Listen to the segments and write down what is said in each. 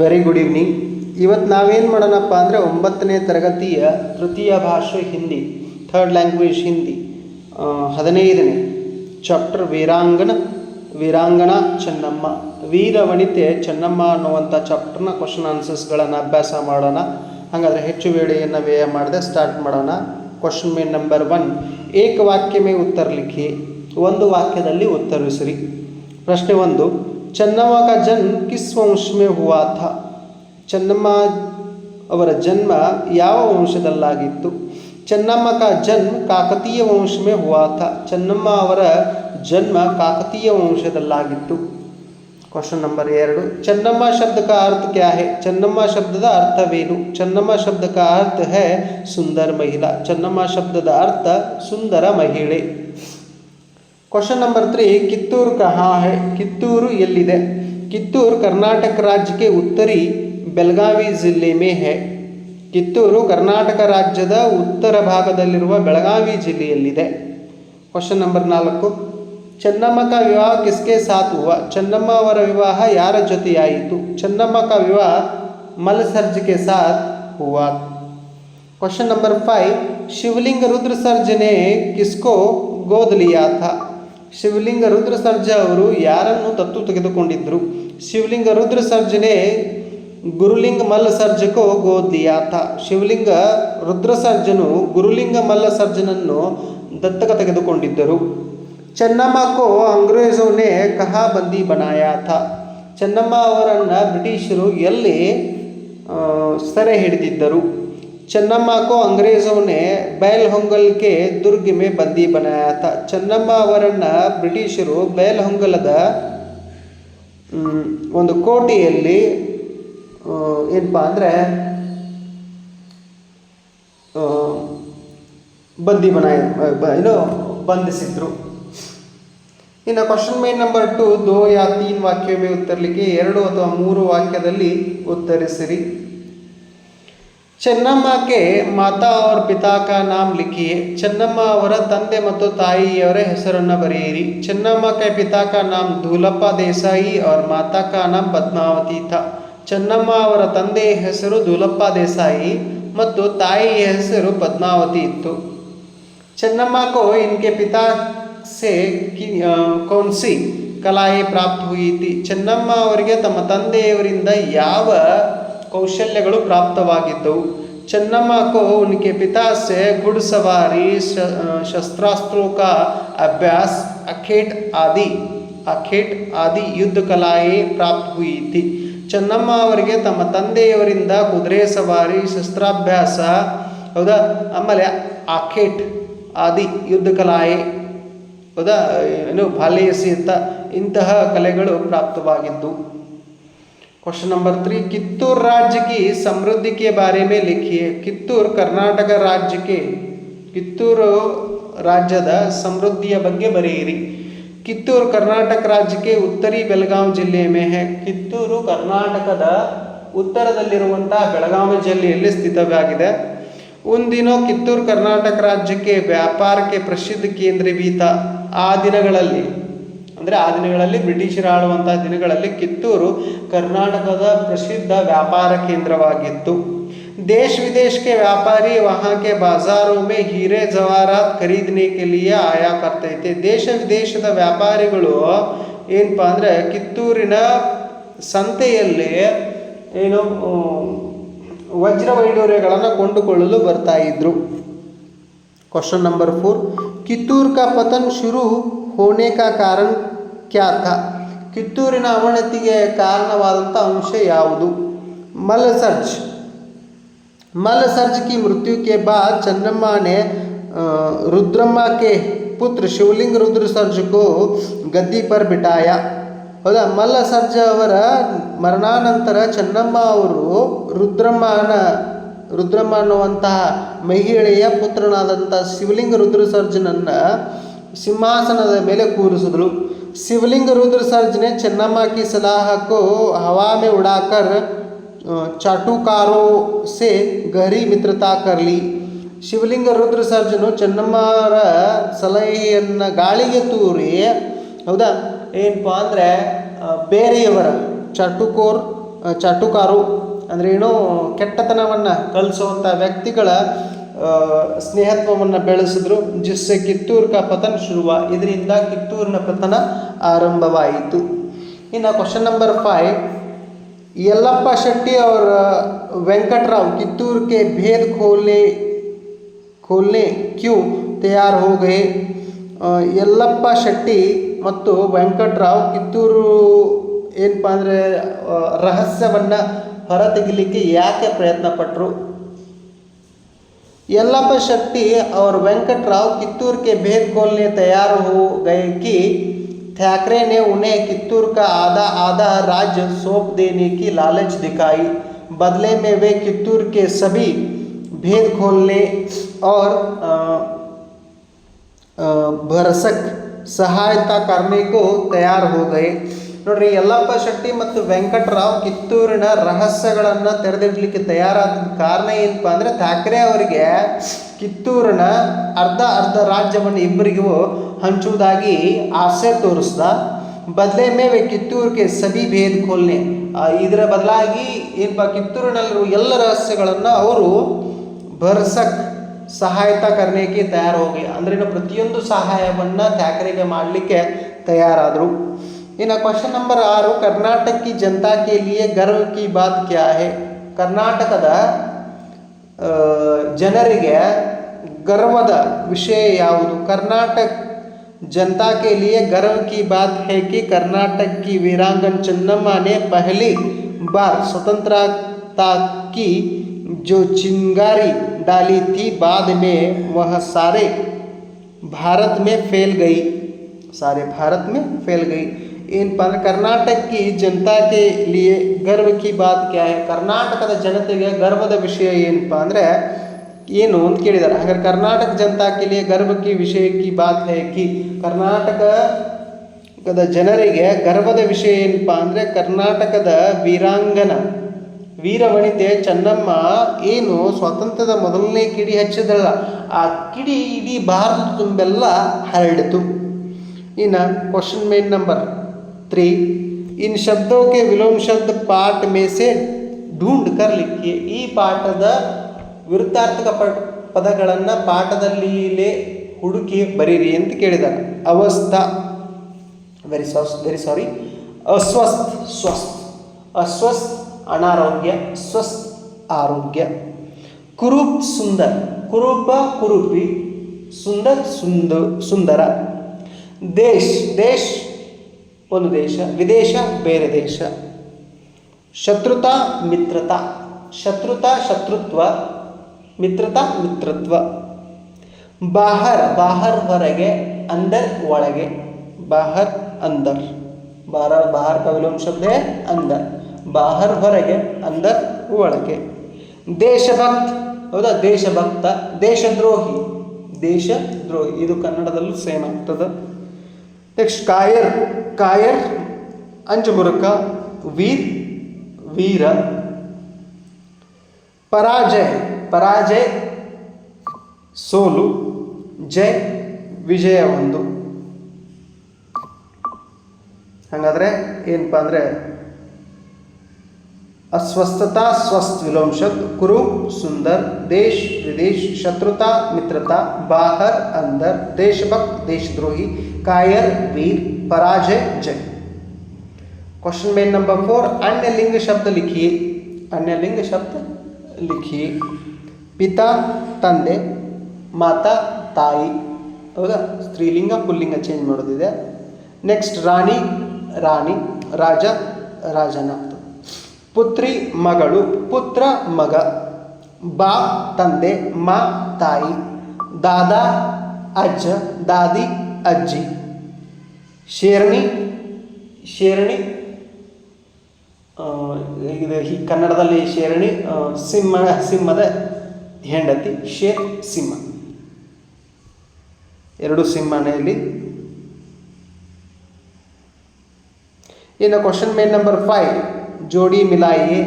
Very good evening ಇವತ್ತು ನಾವೇನು ಮಾಡೋಣಪ್ಪ ಅಂದರೆ ಒಂಬತ್ತನೇ ತರಗತಿಯ ತೃತೀಯ ಭಾಷೆ ಹಿಂದಿ ಥರ್ಡ್ ಲ್ಯಾಂಗ್ವೇಜ್ ಹಿಂದಿ ಹದಿನೈದನೇ ಚಾಪ್ಟರ್ ವೀರಾಂಗಣ ವೀರಾಂಗಣ ಚೆನ್ನಮ್ಮ. ವೀರವನಿತೆ ಚೆನ್ನಮ್ಮ ಅನ್ನುವಂಥ ಚಾಪ್ಟರ್ನ ಕ್ವಶನ್ ಆನ್ಸರ್ಸ್ಗಳನ್ನು ಅಭ್ಯಾಸ ಮಾಡೋಣ. ಹಾಗಾದರೆ ಹೆಚ್ಚು ವೇಳೆಯನ್ನು ವ್ಯಯ ಮಾಡದೆ ಸ್ಟಾರ್ಟ್ ಮಾಡೋಣ. ಕ್ವಶನ್ ಮೇ ನಂಬರ್ ಒನ್ ಏಕ ವಾಕ್ಯ ಮೇ ಉತ್ತರ ಲಿಖಿ ಒಂದು ವಾಕ್ಯದಲ್ಲಿ ಉತ್ತರಿಸಿರಿ. ಪ್ರಶ್ನೆ ಒಂದು ಚೆನ್ನಮ್ಮ ಕಾ ಜನ್ಮ ಕಿಸ್ ವಂಶ ಮೇ ಹುವಾ ಥಾ ಚೆನ್ನಮ್ಮ ಅವರ ಜನ್ಮ ಯಾವ ವಂಶದಲ್ಲಾಗಿತ್ತು ಚೆನ್ನಮ್ಮ ಕಾ ಜನ್ಮ ಕಾಕತೀಯ ವಂಶ ಮೇ ಹುವಾ ಥಾ ಚೆನ್ನಮ್ಮ ಅವರ ಜನ್ಮ ಕಾಕತೀಯ ವಂಶದಲ್ಲಾಗಿತ್ತು ಕ್ವಶನ್ ನಂಬರ್ ಎರಡು ಚೆನ್ನಮ್ಮ ಶಬ್ದ का अर्थ क्या है ಚೆನ್ನಮ್ಮ ಶಬ್ದದ ಅರ್ಥವೇನು ಚೆನ್ನಮ್ಮ ಶಬ್ದ का अर्थ है ಸುಂದರ ಮಹಿಳಾ ಚೆನ್ನಮ್ಮ ಶಬ್ದದ ಅರ್ಥ ಸುಂದರ ಮಹಿಳೆ ಕ್ವಶನ್ ನಂಬರ್ ತ್ರೀ ಕಿತ್ತೂರು ಕಹಾ ಹೈ ಕಿತ್ತೂರು ಎಲ್ಲಿದೆ ಕಿತ್ತೂರು ಕರ್ನಾಟಕ ರಾಜ್ಯಕ್ಕೆ ಉತ್ತರಿ ಬೆಳಗಾವಿ ಜಿಲ್ಲೆ ಮೇ ಹೈ ಕಿತ್ತೂರು ಕರ್ನಾಟಕ ರಾಜ್ಯದ ಉತ್ತರ ಭಾಗದಲ್ಲಿರುವ ಬೆಳಗಾವಿ ಜಿಲ್ಲೆಯಲ್ಲಿದೆ ಕ್ವಶನ್ ನಂಬರ್ ನಾಲ್ಕು ಚೆನ್ನಮ್ಮ ಕಾ ವಿವಾಹ ಕಿಸ್ಕೆ ಸಾಥ್ ಹುವಾ ಚೆನ್ನಮ್ಮ ಅವರ ವಿವಾಹ ಯಾರ ಜೊತೆಯಾಯಿತು ಚೆನ್ನಮ್ಮ ಕಾ ವಿವಾಹ ಮಲ್ಸರ್ಜ್ಗೆ ಸಾಥ್ ಹುವಾ question number five Shivalinga Rudra ಸರ್ಜನೆ ಕಿಸ್ಕೋ ಗೋದ್ ಲಿಯಾ ಥಾ ಶಿವಲಿಂಗ ರುದ್ರ ಸರ್ಜ ಅವರು ಯಾರನ್ನು ದತ್ತು ತೆಗೆದುಕೊಂಡಿದ್ದರು ಶಿವಲಿಂಗ ರುದ್ರ ಸರ್ಜನೆ ಗುರುಲಿಂಗ ಮಲ್ಲ ಸರ್ಜಕೋ ಗೋದಿಯಾತ ಶಿವಲಿಂಗ ರುದ್ರ ಸರ್ಜನು ಗುರುಲಿಂಗ ಮಲ್ಲ ಸರ್ಜನನ್ನು ದತ್ತಕ ತೆಗೆದುಕೊಂಡಿದ್ದರು. ಚೆನ್ನಮ್ಮಕ್ಕೋ ಕಹಾ ಬಂದಿ ಬನಾಯಾತ. ಚೆನ್ನಮ್ಮ ಅವರನ್ನು ಬ್ರಿಟಿಷರು ಎಲ್ಲಿ ಸೆರೆ ಹಿಡಿದಿದ್ದರು? ಚೆನ್ನಮ್ಮ ಕೋ ಅಂಗ್ರೇಜೋನೆ ಬೈಲ್ ಹೊಂಗಲ್ಗೆ ದುರ್ಗ್ ಮೇ ಬಂದಿ ಬನಾಯಾ ತ ಚೆನ್ನಮ್ಮ ಅವರನ್ನು ಬ್ರಿಟಿಷರು ಬೈಲ್ ಹೊಂಗಲದ ಮ್, ಒಂದು ಕೋಟೆಯಲ್ಲಿ ಏನಪ್ಪಾ ಅಂದರೆ ಬಂದಿ ಬನಾಯ ಏನು ಬಂಧಿಸಿದ್ರು. ಇನ್ನು ಕ್ವಶನ್ ಮೈನ್ ನಂಬರ್ ಟು ದೋ ಯಾ ತೀನ್ ವಾಕ್ಯವೇ ಉತ್ತರಲಿಕ್ಕೆ ಎರಡು ಅಥವಾ ಮೂರು ವಾಕ್ಯದಲ್ಲಿ ಉತ್ತರಿಸಿರಿ. ಚೆನ್ನಮ್ಮ ಕೆ ಮಾತಾ ಅವ್ರ ಪಿತಾಕ ನಾಮ್ ಲಿಖಿಯೇ ಚೆನ್ನಮ್ಮ ಅವರ ತಂದೆ ಮತ್ತು ತಾಯಿಯವರ ಹೆಸರನ್ನು ಬರೆಯಿರಿ. ಚೆನ್ನಮ್ಮ ಕೆ ಪಿತಾಕ ನಾಮ ಧೂಲಪ್ಪ ದೇಸಾಯಿ ಅವ್ರ ಮಾತಾಕ ನಾಮ್ ಪದ್ಮಾವತಿ ತ. ಚೆನ್ನಮ್ಮ ಅವರ ತಂದೆಯ ಹೆಸರು ಧೂಲಪ್ಪ ದೇಸಾಯಿ ಮತ್ತು ತಾಯಿಯ ಹೆಸರು ಪದ್ಮಾವತಿ ಇತ್ತು. ಚೆನ್ನಮ್ಮ ಕೋ ಇನ್ಕೆ ಪಿತಾ ಸೆ ಕಿ ಕೌನ್ಸಿ ಕಲಾಯಿ ಪ್ರಾಪ್ತ ಹುಯಿತಿ. ಚೆನ್ನಮ್ಮ ಅವರಿಗೆ ತಮ್ಮ ತಂದೆಯವರಿಂದ ಯಾವ ಕೌಶಲ್ಯಗಳು ಪ್ರಾಪ್ತವಾಗಿದ್ದವು. ಚೆನ್ನಮ್ಮ ಕೋ ಉನ್ಕೆ ಪಿತಾಸೆ, ಗುಡ್ಸವಾರಿ, ಶ ಶಸ್ತ್ರಾಸ್ತ್ರೋಕ, ಅಭ್ಯಾಸ್, ಅಖೇಟ್ ಆದಿ ಅಖೇಟ್ ಆದಿ ಯುದ್ಧ ಕಲಾಯೇ ಪ್ರಾಪ್ತ ಹುಯಿತಿ ಚೆನ್ನಮ್ಮ ಅವರಿಗೆ ತಮ್ಮ ತಂದೆಯವರಿಂದ ಕುದುರೆ ಸವಾರಿ, ಶಸ್ತ್ರಾಭ್ಯಾಸ, ಹೌದಾ? ಆಮೇಲೆ ಅಖೇಟ್ ಆದಿ ಯುದ್ಧ ಕಲಾಯೇ, ಹೌದಾ? ಏನು ಭಾಲೇಸಿ ಅಂತ ಇಂತಹ ಕಲೆಗಳು ಪ್ರಾಪ್ತವಾಗಿದ್ದು. क्वेश्चन नंबर थ्री कित्तूर राज्य की समृद्धि के बारे में लिखिए कित्तूर ಕರ್ನಾಟಕ ರಾಜ್ಯಕ್ಕೆ ಕಿತ್ತೂರು ರಾಜ್ಯದ ಸಮೃದ್ಧಿಯ ಬಗ್ಗೆ ಬರೆಯಿರಿ ಕಿತ್ತೂರು ಕರ್ನಾಟಕ ರಾಜ್ಯಕ್ಕೆ ಉತ್ತರಿ ಬೆಳಗಾವಿ ಜಿಲ್ಲೆ ಮೇ ಹೈ ಕಿತ್ತೂರು ಕರ್ನಾಟಕದ ಉತ್ತರದಲ್ಲಿರುವಂತಹ ಬೆಳಗಾವಿ ಜಿಲ್ಲೆಯಲ್ಲಿ ಸ್ಥಿತವಾಗಿದೆ ಉನ್ ದಿನೋ ಕಿತ್ತೂರು ಕರ್ನಾಟಕ ರಾಜ್ಯಕ್ಕೆ ವ್ಯಾಪಾರಕ್ಕೆ ಪ್ರಸಿದ್ಧ ಕೇಂದ್ರ ಬೀತ ಆ ದಿನಗಳಲ್ಲಿ ಅಂದರೆ ಆ ದಿನಗಳಲ್ಲಿ ಬ್ರಿಟಿಷರು ಆಳುವಂತಹ ದಿನಗಳಲ್ಲಿ ಕಿತ್ತೂರು ಕರ್ನಾಟಕದ ಪ್ರಸಿದ್ಧ ವ್ಯಾಪಾರ ಕೇಂದ್ರವಾಗಿತ್ತು देश विदेश के व्यापारी वहाँ के बाजारों में हीरे जवाहरात खरीदने के लिए आया करते थे ದೇಶ ವಿದೇಶದ ವ್ಯಾಪಾರಿಗಳು ಏನಪ್ಪ ಅಂದರೆ ಕಿತ್ತೂರಿನ ಸಂತೆಯಲ್ಲಿ ಏನು ಆ, ವಜ್ರ ವೈಡೂರ್ಯಗಳನ್ನು ಕೊಂಡುಕೊಳ್ಳಲು ಬರ್ತಾ ಇದ್ರು क्वेश्चन नंबर फोर कित्तूर का पतन शुरू होने का कारण क्या था ಕಿತ್ತೂರಿನ ಅವನತಿಗೆ ಕಾರಣವಾದಂಥ ಅಂಶ ಯಾವುದು ಮಲಸರ್ಜ್ मलसर्ज की मृत्यु के बाद चन्नम्मा ने अ, रुद्रम्मा के पुत्र शिवलिंग रुद्र सर्ज को गद्दी पर बिठाया ಹೌದಾ ಮಲ್ಲಸರ್ಜ ಅವರ ಮರಣಾನಂತರ ಚೆನ್ನಮ್ಮ ಅವರು ರುದ್ರಮ್ಮನ ರುದ್ರಮ್ಮ ಅನ್ನುವಂತಹ ಮಹಿಳೆಯ ಪುತ್ರನಾದಂಥ ಶಿವಲಿಂಗ ರುದ್ರ ಸರ್ಜನನ್ನ ಸಿಂಹಾಸನದ ಮೇಲೆ ಕೂರಿಸಿದ್ರು ಶಿವಲಿಂಗ ರುದ್ರ ಸರ್ಜನೆ ಚೆನ್ನಮ್ಮ ಕಿ ಸಲಾಹ ಕೋ ಹವಾ में उड़ाकर ಚಾಟುಕಾರೋ ಸೆ ಗಹರಿ ಮಿತ್ರತಾ ಕರ್ಲಿ ಶಿವಲಿಂಗ ರುದ್ರ ಸರ್ಜನು ಚೆನ್ನಮ್ಮರ ಸಲಹೆಯನ್ನು ಗಾಳಿಗೆ ತೂರಿ ಹೌದಾ ಏನಪ್ಪ ಅಂದರೆ ಬೇರೆಯವರ ಚಟುಕೋರ್ ಆ, ಚಾಟುಕಾರು ಅಂದರೆ ಏನು ಕೆಟ್ಟತನವನ್ನು ಕಲಿಸುವಂಥ ವ್ಯಕ್ತಿಗಳ ಆ, ಸ್ನೇಹತ್ವವನ್ನು ಬೆಳೆಸಿದ್ರು. ಜಿಸ್ಸೆ ಕಿತ್ತೂರು ಕ ಪತನ ಶುರುವ. ಇದರಿಂದ ಕಿತ್ತೂರಿನ ಪತನ ಆರಂಭವಾಯಿತು. ಇನ್ನು question number five Yallappa Shetty ಅವರ ವೆಂಕಟರಾವ್ ಕಿತ್ತೂರು ಕೆ ಭೇದ ಖೋಲೆ ಖೋಲ್ನೆ ಕ್ಯೂ ತಯಾರು ಹೋಗೇ ಯಲ್ಲಪ್ಪ ಶೆಟ್ಟಿ ಮತ್ತು ವೆಂಕಟರಾವ್ ಕಿತ್ತೂರು ಏನಪ್ಪ ಅಂದರೆ ರಹಸ್ಯವನ್ನು ಹೊರತೆಗಿಲಿಕ್ಕೆ ಯಾಕೆ ಪ್ರಯತ್ನ ಪಟ್ಟರು यल्लप्पा शेट्टी और वेंकटराव कित्तूर के भेद खोलने तैयार हो गए कि ठाकरे ने उन्हें कित्तूर का आधा आधा राज्य सौंप देने की लालच दिखाई। बदले में वे कित्तूर के सभी भेद खोलने और भरसक सहायता करने को तैयार हो गए। ನೋಡ್ರಿ ಯಲ್ಲಪ್ಪ ಶೆಟ್ಟಿ ಮತ್ತು ವೆಂಕಟರಾವ್ ಕಿತ್ತೂರಿನ ರಹಸ್ಯಗಳನ್ನು ತೆರೆದಿಡ್ಲಿಕ್ಕೆ ತಯಾರಾದ ಕಾರಣ ಏನಪ್ಪ ಅಂದರೆ ಥಾಕ್ರೆ ಅವರಿಗೆ ಕಿತ್ತೂರಿನ ಅರ್ಧ ಅರ್ಧ ರಾಜ್ಯವನ್ನು ಇಬ್ಬರಿಗೂ ಹಂಚುವುದಾಗಿ ಆಸೆ ತೋರಿಸ್ದ. ಬದಲೇ ಮೇಲೆ ಕಿತ್ತೂರಿಗೆ ಸಬಿ ಭೇದ ಖೋಲ್ನೆ ಇದರ ಬದಲಾಗಿ ಏನಪ್ಪ ಕಿತ್ತೂರಿನಲ್ಲಿರುವ ಎಲ್ಲ ರಹಸ್ಯಗಳನ್ನು ಅವರು ಭರ್ಸಕ್ ಸಹಾಯತ ಕರ್ನೇಕೆ ತಯಾರು ಹೋಗಿ. ಅಂದ್ರೆ ಪ್ರತಿಯೊಂದು ಸಹಾಯವನ್ನು ಥ್ಯಾಕ್ರೆಗೆ ಮಾಡಲಿಕ್ಕೆ ತಯಾರಾದರು. ಇನ್ನು ಕ್ವಶನ್ ನಂಬರ್ ಆರು ಕರ್ನಾಟಕ ಕಿ ಜನತಾ ಕೆ ಲಿಯೆ ಗರ್ವ ಕಿ ಬಾತ್ ಕ್ಯಾ ಹೇ ಕರ್ನಾಟಕದ ಆ, ಜನರಿಗೆ ಗರ್ವದ ವಿಷಯ ಯಾವುದು ಕರ್ನಾಟಕ जनता के लिए गर्व की बात है कि कर्नाटक की वीरांगन चन्नम्मा ने पहली बार स्वतंत्रता की जो चिंगारी डाली थी बाद में वह सारे भारत में फैल गई सारे भारत में फैल गई ಏನಪ್ಪ ಅಂದರೆ ಕರ್ನಾಟಕಿ ಜನತಾಕ್ಕೆ ಲಿಯೇ ಗರ್ವ ಕಿ ಬಾತ್ ಕ್ಯಾ ಕರ್ನಾಟಕದ ಜನತೆಗೆ ಗರ್ವದ ವಿಷಯ ಏನಪ್ಪ ಅಂದರೆ ಏನು ಅಂತ ಕೇಳಿದ್ದಾರೆ. ಹಾಗಾದ್ರೆ ಕರ್ನಾಟಕ ಜನತಾಕ್ಕೆ ಲಿಯೇ ಗರ್ವ ಕಿ ವಿಷಯ ಕಿ ಬಾತ್ ಹೇ ಕಿ ಕರ್ನಾಟಕದ ಜನರಿಗೆ ಗರ್ವದ ವಿಷಯ ಏನಪ್ಪ ಅಂದರೆ ಕರ್ನಾಟಕದ ವೀರಾಂಗನ, ವೀರವನಿತೆ ಚೆನ್ನಮ್ಮ ಏನು ಸ್ವಾತಂತ್ರ್ಯದ ಮೊದಲನೇ ಕಿಡಿ ಹಚ್ಚಿದಲ್ಲ ಆ ಕಿಡಿ ಇಡೀ ಭಾರತದ ತುಂಬೆಲ್ಲ ಹರಡಿತು. ಇನ್ನು ಕ್ವಶನ್ ಮೇನ್ ನಂಬರ್ थ्री इन शब्दों के विलोम शब्द पाठ में से ढूंढ कर लिखिए ಈ ಪಾಠದ ವಿರುದ್ಧಾರ್ಥಕ ಪ ಪದಗಳನ್ನು ಪಾಠದಲ್ಲಿಲೇ ಹುಡುಕಿ ಬರೀರಿ ಅಂತ ಕೇಳಿದ್ದಾರೆ ಅವಸ್ಥಾ ವೆರಿ ಸಾಸ್ ವೆರಿ ಸಾರಿ ಅಸ್ವಸ್ಥ ಸ್ವಸ್ಥ ಅಸ್ವಸ್ಥ ಅನಾರೋಗ್ಯ ಸ್ವಸ್ಥ ಆರೋಗ್ಯ ಕುರೂಪ್ ಸುಂದರ್ ಕುರೂಪ ಕುರೂಪಿ ಸುಂದರ್ ಸುಂದ ಸುಂದರ ದೇಶ್ ದೇಶ್ ಒಂದು ದೇಶ ವಿದೇಶ ಬೇರೆ ದೇಶ ಶತ್ರುತಾ ಮಿತ್ರತಾ ಶತ್ರುತಾ ಶತ್ರುತ್ವ ಮಿತ್ರತಾ ಮಿತ್ರತ್ವ ಬಾಹರ್ ಬಾಹರ್ ಹೊರಗೆ ಅಂದರ್ ಒಳಗೆ ಬಾಹರ್ ಅಂದರ್ ಬಾರ ಬಾಹರ್ का विलोम शब्द है अंदर ಬಾಹರ್ ಹೊರಗೆ ಅಂದರ್ ಒಳಗೆ ದೇಶಭಕ್ತ ಹೌದಾ ದೇಶಭಕ್ತ ದೇಶದ್ರೋಹಿ ದೇಶದ್ರೋಹಿ ಇದು ಕನ್ನಡದಲ್ಲೂ ಸೇಮ್ ಆಗ್ತದೆ ನೆಕ್ಸ್ಟ್ ಕಾಯರ್ ಕಾಯರ್ ಅಂಜುಮುರುಕ ವೀರ್ ವೀರ ಪರಾಜಯ ಪರಾಜಯ ಸೋಲು ಜಯ ವಿಜಯ ಒಂದು ಹಾಗಾದರೆ ಏನಪ್ಪ ಅಂದರೆ अस्वस्थता स्वस्थ विलोम शब्द कुरु सुंदर देश विदेश शत्रुता मित्रता बाहर अंदर देशभक्त देशद्रोही कायर वीर पराजय जय क्वेश्चन में नंबर फोर अन्य लिंग शब्द लिखिए अन्य लिंग शब्द लिखिए पिता ತಂದೆ ಮಾತಾ ತಾಯಿ ಹೌದಾ ಸ್ತ್ರೀಲಿಂಗ ಪುಲ್ಲಿಂಗ ಚೇಂಜ್ ಮಾಡೋದಿದೆ ನೆಕ್ಸ್ಟ್ ರಾಣಿ ರಾಣಿ ರಾಜ ರಾಜನ ಪುತ್ರಿ ಮಗಳು, ಪುತ್ರ ಮಗ, ಬಾ ತಂದೆ, ಮಾ ತಾಯಿ, ದಾದಾ, ಅಜ್ಜ, ದಾದಿ, ಅಜ್ಜಿ. ಶೇರ್ಣಿ ಶೇರ್ಣಿ ಇದು ಈ ಕನ್ನಡದಲ್ಲಿ ಶೇರ್ಣಿ ಸಿಂಹ, ಸಿಂಹದ ಹೆಂಡತಿ ಶೇರ್ ಸಿಂಹ. ಎರಡು ಸಿಂಹನೆಯಲ್ಲಿ ಇನ್ನು ಕ್ವಶನ್ ಮೇನ್ ನಂಬರ್ ಫೈವ್ जोड़ी मिलाइए।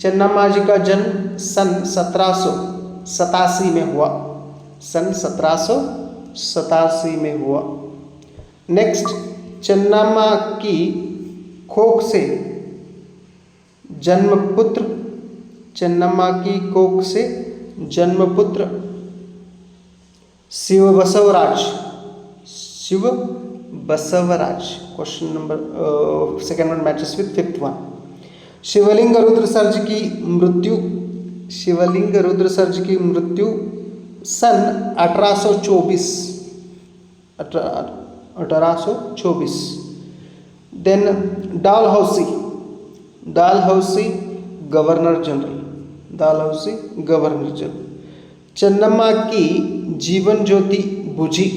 चन्नम्मा जी का जन्म सन सत्रह सतासी में हुआ। सन सत्रह सतासी में हुआ। नेक्स्ट चन्नम्मा की खोख से जन्मपुत्र चन्नम्मा की कोख से जन्मपुत्र Shiva Basavaraj. Shiva Basavaraj question number second one matches with fifth one Shivalinga Rudra Sarja की मृत्यु, शिवलिंग रुद्र सर्ज की मृत्यु सन 1824 अठारह सौ चौबीस. Then Dalhousie governor general डाल हाउसी गवर्नर जनरल चन्नम्मा की जीवन ज्योति बुझी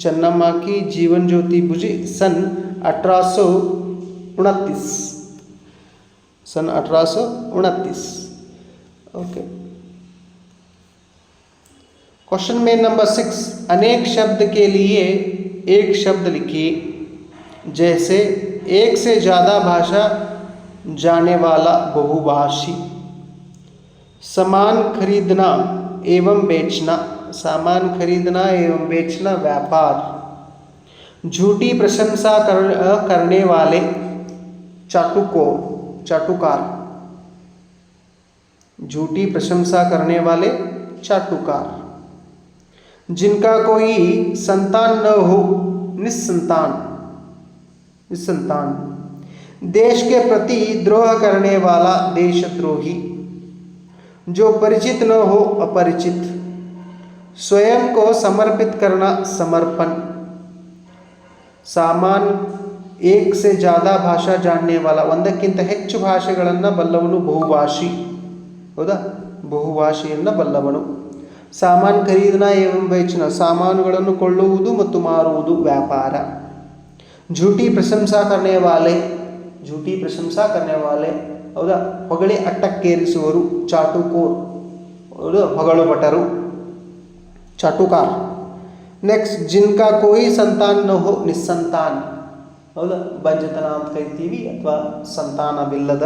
चन्नम्मा की जीवन ज्योति बुझी सन अठारह सौ उनतीस। सन अठारह सौ उनतीस। ओके क्वेश्चन में नंबर सिक्स अनेक शब्द के लिए एक शब्द लिखिए जैसे एक से ज़्यादा भाषा जाने वाला बहुभाषी। सामान खरीदना एवं बेचना। सामान खरीदना एवं बेचना व्यापार। झूठी प्रशंसा कर, करने वाले चाटुको चाटुकार। झूठी प्रशंसा करने वाले चाटुकार। जिनका कोई संतान न हो निस्संतान निस्संतान देश के प्रति द्रोह करने वाला देशद्रोही। जो परिचित न हो अपरिचित। स्वयं को समर्पित करना समर्पण ಸಾಮಾನ್ ಏಕ್ ಸೆ ಜಾದಾ ಭಾಷಾ ಜಾಣ್ನೆ ವಾಲ ಒಂದಕ್ಕಿಂತ ಹೆಚ್ಚು ಭಾಷೆಗಳನ್ನು ಬಲ್ಲವನು ಬಹುಭಾಷಿ ಹೌದಾ ಬಹುಭಾಷೆಯನ್ನು ಬಲ್ಲವನು ಸಾಮಾನ್ ಖರೀದನ ಏವಂ ಬೇಚನ ಸಾಮಾನುಗಳನ್ನು ಕೊಳ್ಳುವುದು ಮತ್ತು ಮಾರುವುದು ವ್ಯಾಪಾರ झूठी ಪ್ರಶಂಸಾ ಕರ್ನೆ ವಾಲೆ झूठी ಪ್ರಶಂಸಾ ಕರ್ನೆ ವಾಲೆ ಹೌದಾ ಹೊಗಳಿ ಅಟ್ಟಕ್ಕೇರಿಸುವರು ಚಾಟುಕೋರ್ ಹೌದು ಹೊಗಳು ಭಟರು ಚಾಟುಕಾರ ನೆಕ್ಸ್ಟ್ ಜಿನ್ಕಾ ಕೋಯಿ ಸಂತಾನ್ನ ನಿಸ್ಸಂತಾನ್ ಹೌದಾ? ಬಂಜತನ ಅಂತ ಕರಿತೀವಿ ಅಥವಾ ಸಂತಾನವಿಲ್ಲದ।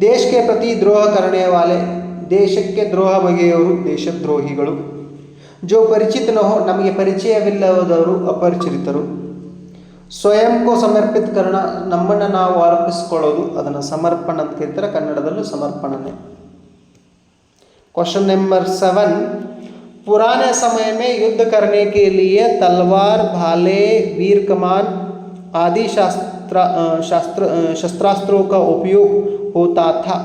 ದೇಶಕ್ಕೆ ಪ್ರತಿ ದ್ರೋಹ ಕರಣೆ ವಾಲೆ, ದೇಶಕ್ಕೆ ದ್ರೋಹ ಬಗೆಯವರು ದೇಶದ್ರೋಹಿಗಳು। ಜೋ ಪರಿಚಿತನೋ ನಮಗೆ ಪರಿಚಯವಿಲ್ಲದವರು ಅಪರಿಚಿತರು। ಸ್ವಯಂಕೋ ಸಮರ್ಪಿತ ಕರ್ಣ, ನಮ್ಮನ್ನು ನಾವು ಅರ್ಪಿಸ್ಕೊಳ್ಳೋದು ಅದನ್ನು ಸಮರ್ಪಣ ಅಂತ ಕರೀತಾರೆ ಕನ್ನಡದಲ್ಲೂ ಸಮರ್ಪಣನೆ। ಕ್ವಶನ್ ನಂಬರ್ ಸೆವೆನ್ पुराने समय में युद्ध करने के लिए तलवार भाले वीर कमान आदि शास्त्र अ, शास्त्र अ, शस्त्रास्त्रों का उपयोग होता था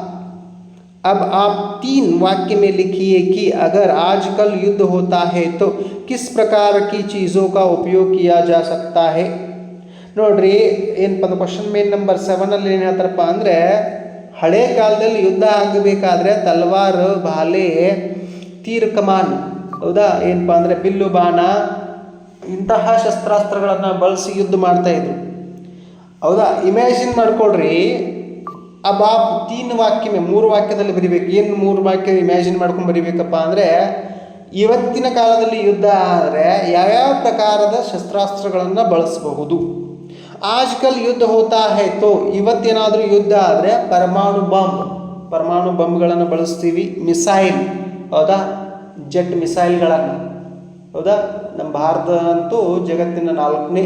अब आप तीन वाक्य में लिखिए कि अगर आजकल युद्ध होता है तो किस प्रकार की चीज़ों का उपयोग किया जा सकता है ನೋಡ್ರಿ ಏನಪ್ಪ ಅಂದ್ರೆ ಕ್ವಶನ್ ಮೇನ್ ನಂಬರ್ ಸೆವೆನಲ್ಲಿ ಏನು ಹೇಳ್ತಾರಪ್ಪ ಅಂದರೆ ಹಳೆ ಕಾಲದಲ್ಲಿ ಯುದ್ಧ ಆಗಬೇಕಾದ್ರೆ ತಲ್ವಾರ್ ಬಾಲೆ ತೀರ್ ಕಮಾನ್ ಹೌದಾ? ಏನಪ್ಪ ಅಂದರೆ ಬಿಲ್ಲು, ಬಾಣ, ಇಂತಹ ಶಸ್ತ್ರಾಸ್ತ್ರಗಳನ್ನು ಬಳಸಿ ಯುದ್ಧ ಮಾಡ್ತಾ ಇದ್ರು. ಹೌದಾ? ಇಮ್ಯಾಜಿನ್ ಮಾಡ್ಕೊಳ್ರಿ, ಆ ಬಾಬ್ ತೀನ್ ವಾಕ್ಯ ಮೂರು ವಾಕ್ಯದಲ್ಲಿ ಬರಿಬೇಕು. ಏನು ಮೂರು ವಾಕ್ಯ ಇಮ್ಯಾಜಿನ್ ಮಾಡ್ಕೊಂಡು ಬರಿಬೇಕಪ್ಪ ಅಂದರೆ, ಇವತ್ತಿನ ಕಾಲದಲ್ಲಿ ಯುದ್ಧ ಆದರೆ ಯಾವ್ಯಾವ ಪ್ರಕಾರದ ಶಸ್ತ್ರಾಸ್ತ್ರಗಳನ್ನು ಬಳಸಬಹುದು? ಆಜ್ಕಲ್ ಯುದ್ಧ ಹೋತಾ ಆಯ್ತು ಇವತ್ತೇನಾದರೂ ಯುದ್ಧ ಆದರೆ ಪರಮಾಣು ಬಾಂಬ್, ಪರಮಾಣು ಬಾಂಬ್ಗಳನ್ನು ಬಳಸ್ತೀವಿ. ಮಿಸೈಲ್ ಹೌದಾ? ಜೆಟ್ ಮಿಸೈಲ್ಗಳನ್ನು. ಹೌದಾ? ನಮ್ಮ ಭಾರತ ಅಂತೂ ಜಗತ್ತಿನ ನಾಲ್ಕನೇ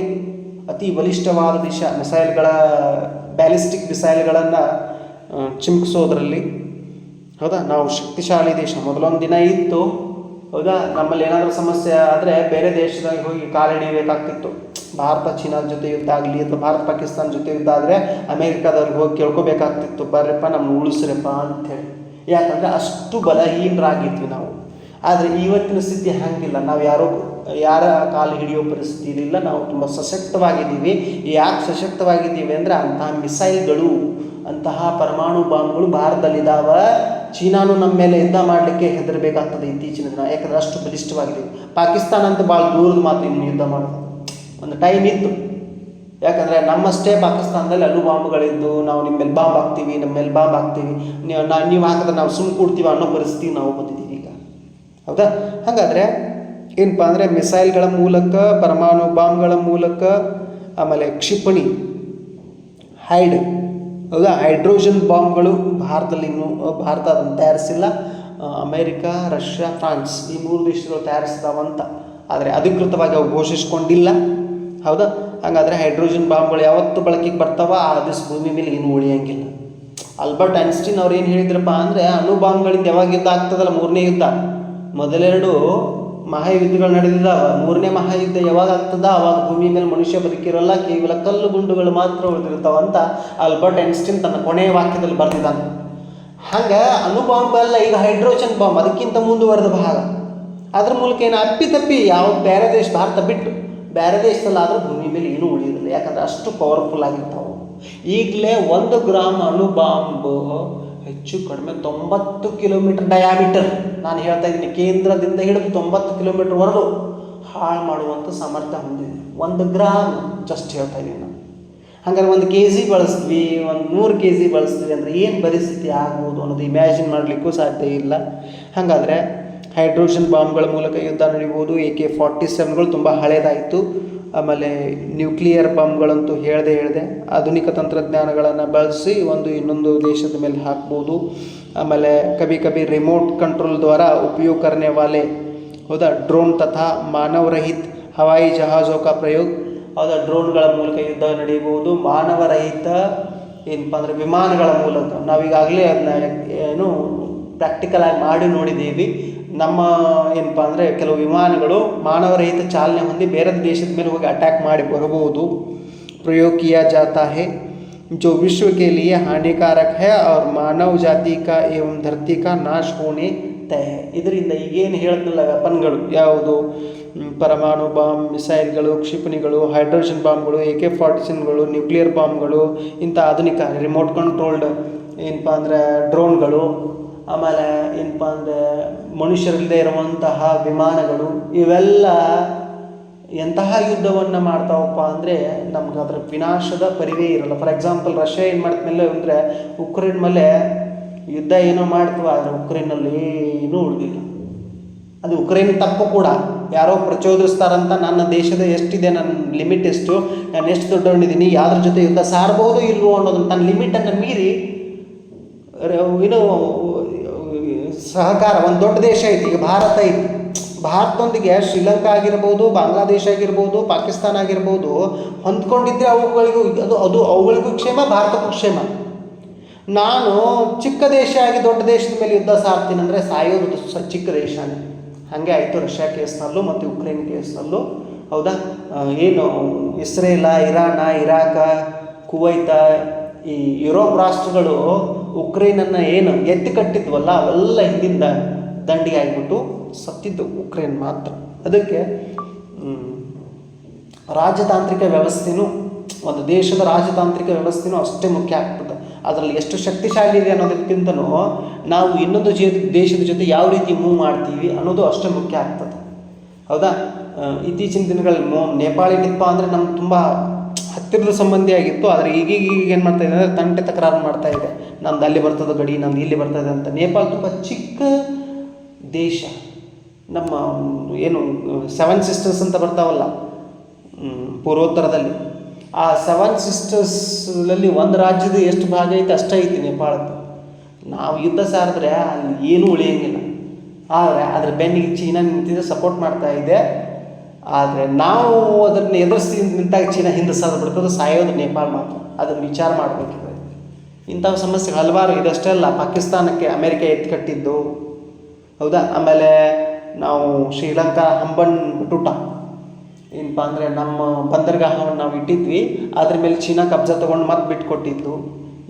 ಅತಿ ಬಲಿಷ್ಠವಾದ ದೇಶ. ಮಿಸೈಲ್ಗಳ, ಬ್ಯಾಲಿಸ್ಟಿಕ್ ಮಿಸೈಲ್ಗಳನ್ನು ಚಿಮ್ಕಿಸೋದ್ರಲ್ಲಿ. ಹೌದಾ? ನಾವು ಶಕ್ತಿಶಾಲಿ ದೇಶ. ಮೊದಲೊಂದು ದಿನ ಇತ್ತು. ಹೌದಾ? ನಮ್ಮಲ್ಲಿ ಏನಾದರೂ ಸಮಸ್ಯೆ ಆದರೆ ಬೇರೆ ದೇಶದಾಗ ಹೋಗಿ ಕಾಲಿಡಿಬೇಕಾಗ್ತಿತ್ತು ಭಾರತ ಚೀನಾದ ಜೊತೆ ಯುದ್ಧ ಆಗಲಿ ಅಥವಾ ಭಾರತ, ಪಾಕಿಸ್ತಾನ ಜೊತೆ ಯುದ್ಧ ಆದರೆ ಅಮೇರಿಕಾದವ್ರಿಗೆ ಹೋಗಿ ಕೇಳ್ಕೋಬೇಕಾಗ್ತಿತ್ತು. ಬರ್ರಪ್ಪ ನಮ್ಮ ಉಳಿಸ್ರಪ್ಪ ಅಂಥೇಳಿ ಯಾಕಂದರೆ ಅಷ್ಟು ಬಲಹೀನರಾಗಿದ್ವಿ ನಾವು. ಆದರೆ ಇವತ್ತಿನ ಸ್ಥಿತಿ ಹಾಗಿಲ್ಲ. ನಾವು ಯಾರೋ ಯಾರ ಕಾಲು ಹಿಡಿಯೋ ಪರಿಸ್ಥಿತಿ ಇರಲಿಲ್ಲ ನಾವು ತುಂಬ ಸಶಕ್ತವಾಗಿದ್ದೀವಿ. ಯಾಕೆ ಸಶಕ್ತವಾಗಿದ್ದೀವಿ ಅಂದರೆ ಅಂತಹ ಮಿಸೈಲ್ಗಳು, ಅಂತಹ ಪರಮಾಣು ಬಾಂಬ್ಗಳು ಭಾರತದಲ್ಲಿದ್ದಾವ ಚೀನಾನು ನಮ್ಮ ಮೇಲೆ ಯುದ್ಧ ಮಾಡಲಿಕ್ಕೆ ಹೆದರಬೇಕಾಗ್ತದೆ ಇತ್ತೀಚಿನ ದಿನ. ಯಾಕಂದ್ರೆ ಅಷ್ಟು ಬಲಿಷ್ಠವಾಗಿದೆ ಪಾಕಿಸ್ತಾನ ಅಂತ ಭಾಳ ದೂರದ ಮಾತು ಇನ್ನು ಯುದ್ಧ ಮಾಡೋದು. ಒಂದು ಟೈಮ್ ಇತ್ತು. ಯಾಕಂದರೆ ನಮ್ಮಷ್ಟೇ ಪಾಕಿಸ್ತಾನದಲ್ಲಿ ಅಲ್ಲೂ ಬಾಂಬ್ಗಳಿದ್ದು. ನಾವು ನಿಮ್ಮ ಮೇಲೆ ಬಾಂಬ್ ಹಾಕ್ತೀವಿ ನಮ್ಮ ಮೇಲೆ ಬಾಂಬ್ ಹಾಕ್ತೀವಿ. ನೀವು ಹಾಕಿದ್ರೆ ನಾವು ಸುಮ್ಮನೆ ಕೊಡ್ತೀವಿ ಅನ್ನೋ ಪರಿಸ್ಥಿತಿ ನಾವು ಬಂದಿದ್ದೀವಿ. ಹೌದಾ? ಹಾಗಾದರೆ ಏನಪ್ಪ ಅಂದರೆ ಮಿಸೈಲ್ಗಳ ಮೂಲಕ, ಪರಮಾಣು ಬಾಂಬ್ಗಳ ಮೂಲಕ, ಆಮೇಲೆ ಕ್ಷಿಪಣಿ ಹೈಡ್ ಹೌದಾ? ಹೈಡ್ರೋಜನ್ ಬಾಂಬ್ಗಳು ಭಾರತದಲ್ಲಿ ಇನ್ನೂ, ಭಾರತ ಅದನ್ನು ತಯಾರಿಸಿಲ್ಲ. ಅಮೇರಿಕಾ, ರಷ್ಯಾ, ಫ್ರಾನ್ಸ್ ಈ ಮೂರು ದೇಶಗಳು ತಯಾರಿಸಿದಾವಂತ ಆದರೆ ಅಧಿಕೃತವಾಗಿ ಅವು ಘೋಷಿಸ್ಕೊಂಡಿಲ್ಲ. ಹೌದಾ? ಹಾಗಾದರೆ ಹೈಡ್ರೋಜನ್ ಬಾಂಬ್ಗಳು ಯಾವತ್ತು ಬಳಕೆಗೆ ಬರ್ತಾವ? ಆ ದಿವಸ ಭೂಮಿ ಮೇಲೆ ಏನು ಉಳಿಯಂಗಿಲ್ಲ. ಆಲ್ಬರ್ಟ್ ಐನ್ಸ್ಟೀನ್ ಅವ್ರು ಏನು ಹೇಳಿದ್ರಪ್ಪ ಅಂದರೆ ಅಣುಬಾಂಬ್ಗಳಿಂದ ಯಾವಾಗ ಯುದ್ಧ ಆಗ್ತದಲ್ಲ? ಮೂರನೇ ಯುದ್ಧ. ಮೊದಲೆರಡು ಮಹಾಯುದ್ಧಗಳು ನಡೆದಿದ್ದಾವ. ಮೂರನೇ ಮಹಾಯುದ್ಧ ಯಾವಾಗ ಆಗ್ತದ? ಅವಾಗ ಭೂಮಿ ಮೇಲೆ ಮನುಷ್ಯ ಬದುಕಿರೋಲ್ಲ, ಕೇವಲ ಕಲ್ಲು ಗುಂಡುಗಳು ಮಾತ್ರ ಉಳಿದಿರ್ತಾವ ಅಂತ ಆಲ್ಬರ್ಟ್ ಐನ್ಸ್ಟೀನ್ ತನ್ನ ಕೊನೆಯ ವಾಕ್ಯದಲ್ಲಿ ಬರೆದಿದ್ದಾನೆ. ಹಂಗೆ ಅಣುಬಾಂಬ್ ಅಲ್ಲ, ಈಗ ಹೈಡ್ರೋಜನ್ ಬಾಂಬ್, ಅದಕ್ಕಿಂತ ಮುಂದುವರೆದ ಭಾಗ. ಅದ್ರ ಮೂಲಕ ಏನು ಅಪ್ಪಿ ತಪ್ಪಿ, ಯಾವ ಬೇರೆ ದೇಶ, ಭಾರತ ಬಿಟ್ಟು ಬೇರೆ ದೇಶದಲ್ಲಾದರೂ ಭೂಮಿ ಮೇಲೆ ಏನೂ ಉಳಿಯೋದಿಲ್ಲ. ಯಾಕಂದ್ರೆ ಅಷ್ಟು ಪವರ್ಫುಲ್ ಆಗಿರ್ತಾವೆ ಈಗಲೇ ಒಂದು ಗ್ರಾಮ್ ಅಣು ಬಾಂಬ್ ಹೆಚ್ಚು ಕಡಿಮೆ ತೊಂಬತ್ತು ಕಿಲೋಮೀಟರ್ ಡಯಾಮೀಟರ್ ನಾನು ಹೇಳ್ತಾ ಇದ್ದೀನಿ, ಕೇಂದ್ರದಿಂದ ಹಿಡಿದು ತೊಂಬತ್ತು ಕಿಲೋಮೀಟರ್ವರೆಗೂ ಹಾಳು ಮಾಡುವಂಥ ಸಾಮರ್ಥ್ಯ ಹೊಂದಿದೆ. ಒಂದು ಗ್ರಾಮ್ ಜಸ್ಟ್ ಹೇಳ್ತಾ ಇದ್ದೀನಿ ನಾನು. ಹಂಗಾರೆ ಒಂದು ಕೆ ಜಿ ಬಳಸ್ತೀವಿ ಒಂದು ನೂರು ಕೆ ಜಿ ಬಳಸ್ತೀವಿ ಅಂದರೆ ಏನು ಪರಿಸ್ಥಿತಿ ಆಗ್ಬೋದು ಅನ್ನೋದು ಇಮ್ಯಾಜಿನ್ ಮಾಡಲಿಕ್ಕೂ ಸಾಧ್ಯ ಇಲ್ಲ. ಹಾಗಾದರೆ ಹೈಡ್ರೋಜನ್ ಬಾಂಬ್ಗಳ ಮೂಲಕ ಯುದ್ಧ ನಡೀಬೋದು ಎ ಕೆ ಫಾರ್ಟಿ ಸೆವೆನ್ಗಳು ತುಂಬ ಹಳೇದಾಯಿತು. ಆಮೇಲೆ ನ್ಯೂಕ್ಲಿಯರ್ ಬಾಂಬ್ಗಳಂತೂ ಹೇಳದೆ ಹೇಳದೆ ಆಧುನಿಕ ತಂತ್ರಜ್ಞಾನಗಳನ್ನು ಬಳಸಿ ಒಂದು ಇನ್ನೊಂದು ದೇಶದ ಮೇಲೆ ಹಾಕ್ಬೋದು. ಆಮೇಲೆ ಕಭಿ ಕಭಿ ರಿಮೋಟ್ ಕಂಟ್ರೋಲ್ ದ್ವಾರ ಉಪಯೋಗಕರಣೆ ವಾಲೆ. ಹೌದಾ? ಡ್ರೋನ್ ತಥಾ ಮಾನವರಹಿತ ಹವಾಯಿ ಜಹಾಜೋಕ ಪ್ರಯೋಗ. ಹೌದಾ? ಡ್ರೋನ್ಗಳ ಮೂಲಕ ಯುದ್ಧ ನಡೆಯಬಹುದು ಮಾನವರಹಿತ ಏನಪ್ಪ ಅಂದರೆ ವಿಮಾನಗಳ ಮೂಲಕ. ನಾವೀಗಾಗಲೇ ಅದನ್ನ ಏನು ಪ್ರಾಕ್ಟಿಕಲ್ ಆಗಿ ಮಾಡಿ ನೋಡಿದ್ದೀವಿ. ನಮ್ಮ ಏನಪ್ಪ ಅಂದರೆ ಕೆಲವು ವಿಮಾನಗಳು ಮಾನವರಹಿತ ಚಾಲನೆ ಹೊಂದಿ ಬೇರೆ ದೇಶದ ಮೇಲೆ ಹೋಗಿ ಅಟ್ಯಾಕ್ ಮಾಡಿ ಬರಬಹುದು प्रयोग किया जाता है जो विश्व के लिए हानिकारक है और मानव जाति का एवं धरती का नाश होने तय है ಇದರಿಂದ ಈಗೇನು ಹೇಳಿದ್ನಲ್ಲ ವೆಪನ್ಗಳು ಯಾವುದು ಮ್, ಪರಮಾಣು ಬಾಂಬ್ ಮಿಸೈಲ್ಗಳು ಕ್ಷಿಪಣಿಗಳು ಹೈಡ್ರೋಜನ್ ಬಾಂಬ್ಗಳು ಎ ಕೆ ಫಾರ್ಟಿಸನ್ಗಳು ನ್ಯೂಕ್ಲಿಯರ್ ಬಾಂಬ್ಗಳು ಇಂಥ ಆಧುನಿಕ ರಿಮೋಟ್ ಕಂಟ್ರೋಲ್ಡ್ ಏನಪ್ಪ ಅಂದರೆ ಡ್ರೋನ್ಗಳು ಆಮೇಲೆ ಏನಪ್ಪ ಅಂದರೆ ಮನುಷ್ಯರಿಲ್ಲದೆ ಇರುವಂತಹ ವಿಮಾನಗಳು, ಇವೆಲ್ಲ ಎಂತಹ ಯುದ್ಧವನ್ನು ಮಾಡ್ತಾವಪ್ಪ ಅಂದರೆ ನಮ್ಗೆ ಅದರ ವಿನಾಶದ ಪರಿವೇ ಇರಲ್ಲ. ಫಾರ್ ಎಕ್ಸಾಂಪಲ್ ರಷ್ಯಾ ಏನು ಮಾಡ್ತಮೇಲೆ ಅಂದರೆ ಉಕ್ರೇನ್ ಮೇಲೆ ಯುದ್ಧ ಏನೋ ಮಾಡ್ತೀವ, ಆದರೆ ಉಕ್ರೇನಲ್ಲಿ ಏನೂ ಉಳಿದಿಲ್ಲ. ಅದು ಉಕ್ರೇನ್ ತಪ್ಪು ಕೂಡ. ಯಾರೋ ಪ್ರಚೋದಿಸ್ತಾರಂತ ನನ್ನ ದೇಶದ ಎಷ್ಟಿದೆ, ನನ್ನ ಲಿಮಿಟ್ ಎಷ್ಟು, ನಾನು ಎಷ್ಟು ದೊಡ್ಡವನಿದ್ದೀನಿ, ಯಾವ್ದ್ರ ಜೊತೆ ಯುದ್ಧ ಸಾರಬಹುದು ಇಲ್ವೋ ಅನ್ನೋದನ್ನು ತನ್ನ ಲಿಮಿಟನ್ನು ಮೀರಿ ಏನು ಸಹಕಾರ, ಒಂದು ದೊಡ್ಡ ದೇಶ ಐತಿ, ಈಗ ಭಾರತ ಐತಿ. ಭಾರತದೊಂದಿಗೆ ಶ್ರೀಲಂಕಾ ಆಗಿರ್ಬೋದು, ಬಾಂಗ್ಲಾದೇಶ ಆಗಿರ್ಬೋದು, ಪಾಕಿಸ್ತಾನ ಆಗಿರ್ಬೋದು ಹೊಂದ್ಕೊಂಡಿದ್ದರೆ ಅವುಗಳಿಗೂ ಅದು ಅದು ಅವುಗಳಿಗೂ ಕ್ಷೇಮ, ಭಾರತಕ್ಕೂ ಕ್ಷೇಮ. ನಾನು ಚಿಕ್ಕ ದೇಶ ಆಗಿ ದೊಡ್ಡ ದೇಶದ ಮೇಲೆ ಯುದ್ಧ ಸಾರ್ತೀನಿ ಅಂದರೆ ಸಾಯೋದು ಚಿಕ್ಕ ದೇಶನೇ ಹಾಗೆ ಆಯಿತು, ರಷ್ಯಾ ಕೇಸ್ನಲ್ಲೂ ಮತ್ತು ಉಕ್ರೇನ್ ಕೇಸ್ನಲ್ಲೂ. ಹೌದಾ? ಏನು, ಇಸ್ರೇಲ, ಇರಾನ, ಇರಾಕ, ಕುವೈತ, ಈ ಯುರೋಪ್ ರಾಷ್ಟ್ರಗಳು ಉಕ್ರೇನನ್ನು ಏನು ಎತ್ತಿ ಕಟ್ಟಿದ್ವಲ್ಲ, ಅವೆಲ್ಲ ಹಿಂದಿಂದ ದಂಡಿಗೆ ಆಗಿಬಿಟ್ಟು ಸತ್ತಿದ್ದು ಉಕ್ರೇನ್ ಮಾತ್ರ. ಅದಕ್ಕೆ ರಾಜತಾಂತ್ರಿಕ ವ್ಯವಸ್ಥೆನೂ, ಒಂದು ದೇಶದ ರಾಜತಾಂತ್ರಿಕ ವ್ಯವಸ್ಥೆನೂ ಅಷ್ಟೇ ಮುಖ್ಯ ಆಗ್ತದೆ ಅದರಲ್ಲಿ ಎಷ್ಟು ಶಕ್ತಿಶಾಲಿ ಇದೆ ಅನ್ನೋದಕ್ಕಿಂತನೂ ನಾವು ಇನ್ನೊಂದು ದೇಶದ ಜೊತೆ ಯಾವ ರೀತಿ ಮೂವ್ ಮಾಡ್ತೀವಿ ಅನ್ನೋದು ಅಷ್ಟೇ ಮುಖ್ಯ ಆಗ್ತದೆ. ಹೌದಾ? ಇತ್ತೀಚಿನ ದಿನಗಳಲ್ಲಿ ನೇಪಾಳಿ ಏನಿತ್ತಪ್ಪ ಅಂದರೆ ನಮ್ಗೆ ತುಂಬ ಹತ್ತಿರದ ಸಂಬಂಧಿ ಆಗಿತ್ತು, ಆದರೆ ಈಗೀಗ ಈಗ ಏನು ಮಾಡ್ತಾ ಇದೆ ಅಂದರೆ ತಂಟೆ ತಕರಾರು ಮಾಡ್ತಾ ಇದೆ. ನಮ್ದು ಅಲ್ಲಿ ಬರ್ತದೆ ಗಡಿ ನಮ್ದು ಇಲ್ಲಿ ಬರ್ತದೆ ಅಂತ. ನೇಪಾಳ ತುಂಬ ಚಿಕ್ಕ ದೇಶ. ನಮ್ಮ, ಏನು ಸೆವೆನ್ ಸಿಸ್ಟರ್ಸ್ ಅಂತ ಬರ್ತಾವಲ್ಲ ಪೂರ್ವೋತ್ತರದಲ್ಲಿ. ಆ ಸೆವೆನ್ ಸಿಸ್ಟರ್ಸ್ನಲ್ಲಿ ಒಂದು ರಾಜ್ಯದ ಎಷ್ಟು ಭಾಗ ಐತೆ ಅಷ್ಟೇ ಐತಿ ನೇಪಾಳದ್ದು. ನಾವು ಯುದ್ಧ ಸಾರಿದ್ರೆ ಅಲ್ಲಿ ಏನೂ ಉಳಿಯೋಂಗಿಲ್ಲ. ಆದರೆ ಅದ್ರ ಬೆನ್ನಿಗೆ ಚೀನಾ ನಿಂತಿದೆ ಸಪೋರ್ಟ್ ಮಾಡ್ತಾ ಇದೆ. ಆದರೆ ನಾವು ಅದನ್ನು ಎದುರಿಸಿ ನಿಂತಾಗ ಚೀನಾ ಹಿಂದೆ ಸಾಧ ಬಿಡ್ತದೆ, ಸಾಯೋದು ನೇಪಾಳ ಮಾತ್ರ ಅದನ್ನು ವಿಚಾರ ಮಾಡಬೇಕಿದೆ. ಇಂಥ ಸಮಸ್ಯೆ ಹಲವಾರು ಇದಷ್ಟೇ ಅಲ್ಲ. ಪಾಕಿಸ್ತಾನಕ್ಕೆ ಅಮೆರಿಕ ಎತ್ಕಟ್ಟಿದ್ದು ಹೌದಾ? ಆಮೇಲೆ ನಾವು ಶ್ರೀಲಂಕಾ ಹಂಬನ್ ಬಿಟ್ಟುಟ ಏನಪ್ಪ ಅಂದರೆ ನಮ್ಮ ಬಂದರ್ಗಾಹವನ್ನು ನಾವು ಇಟ್ಟಿದ್ವಿ. ಅದ್ರ ಮೇಲೆ ಚೀನಾ ಕಬ್ಜಾ ತೊಗೊಂಡು ಮತ್ತೆ ಬಿಟ್ಕೊಟ್ಟಿದ್ದು.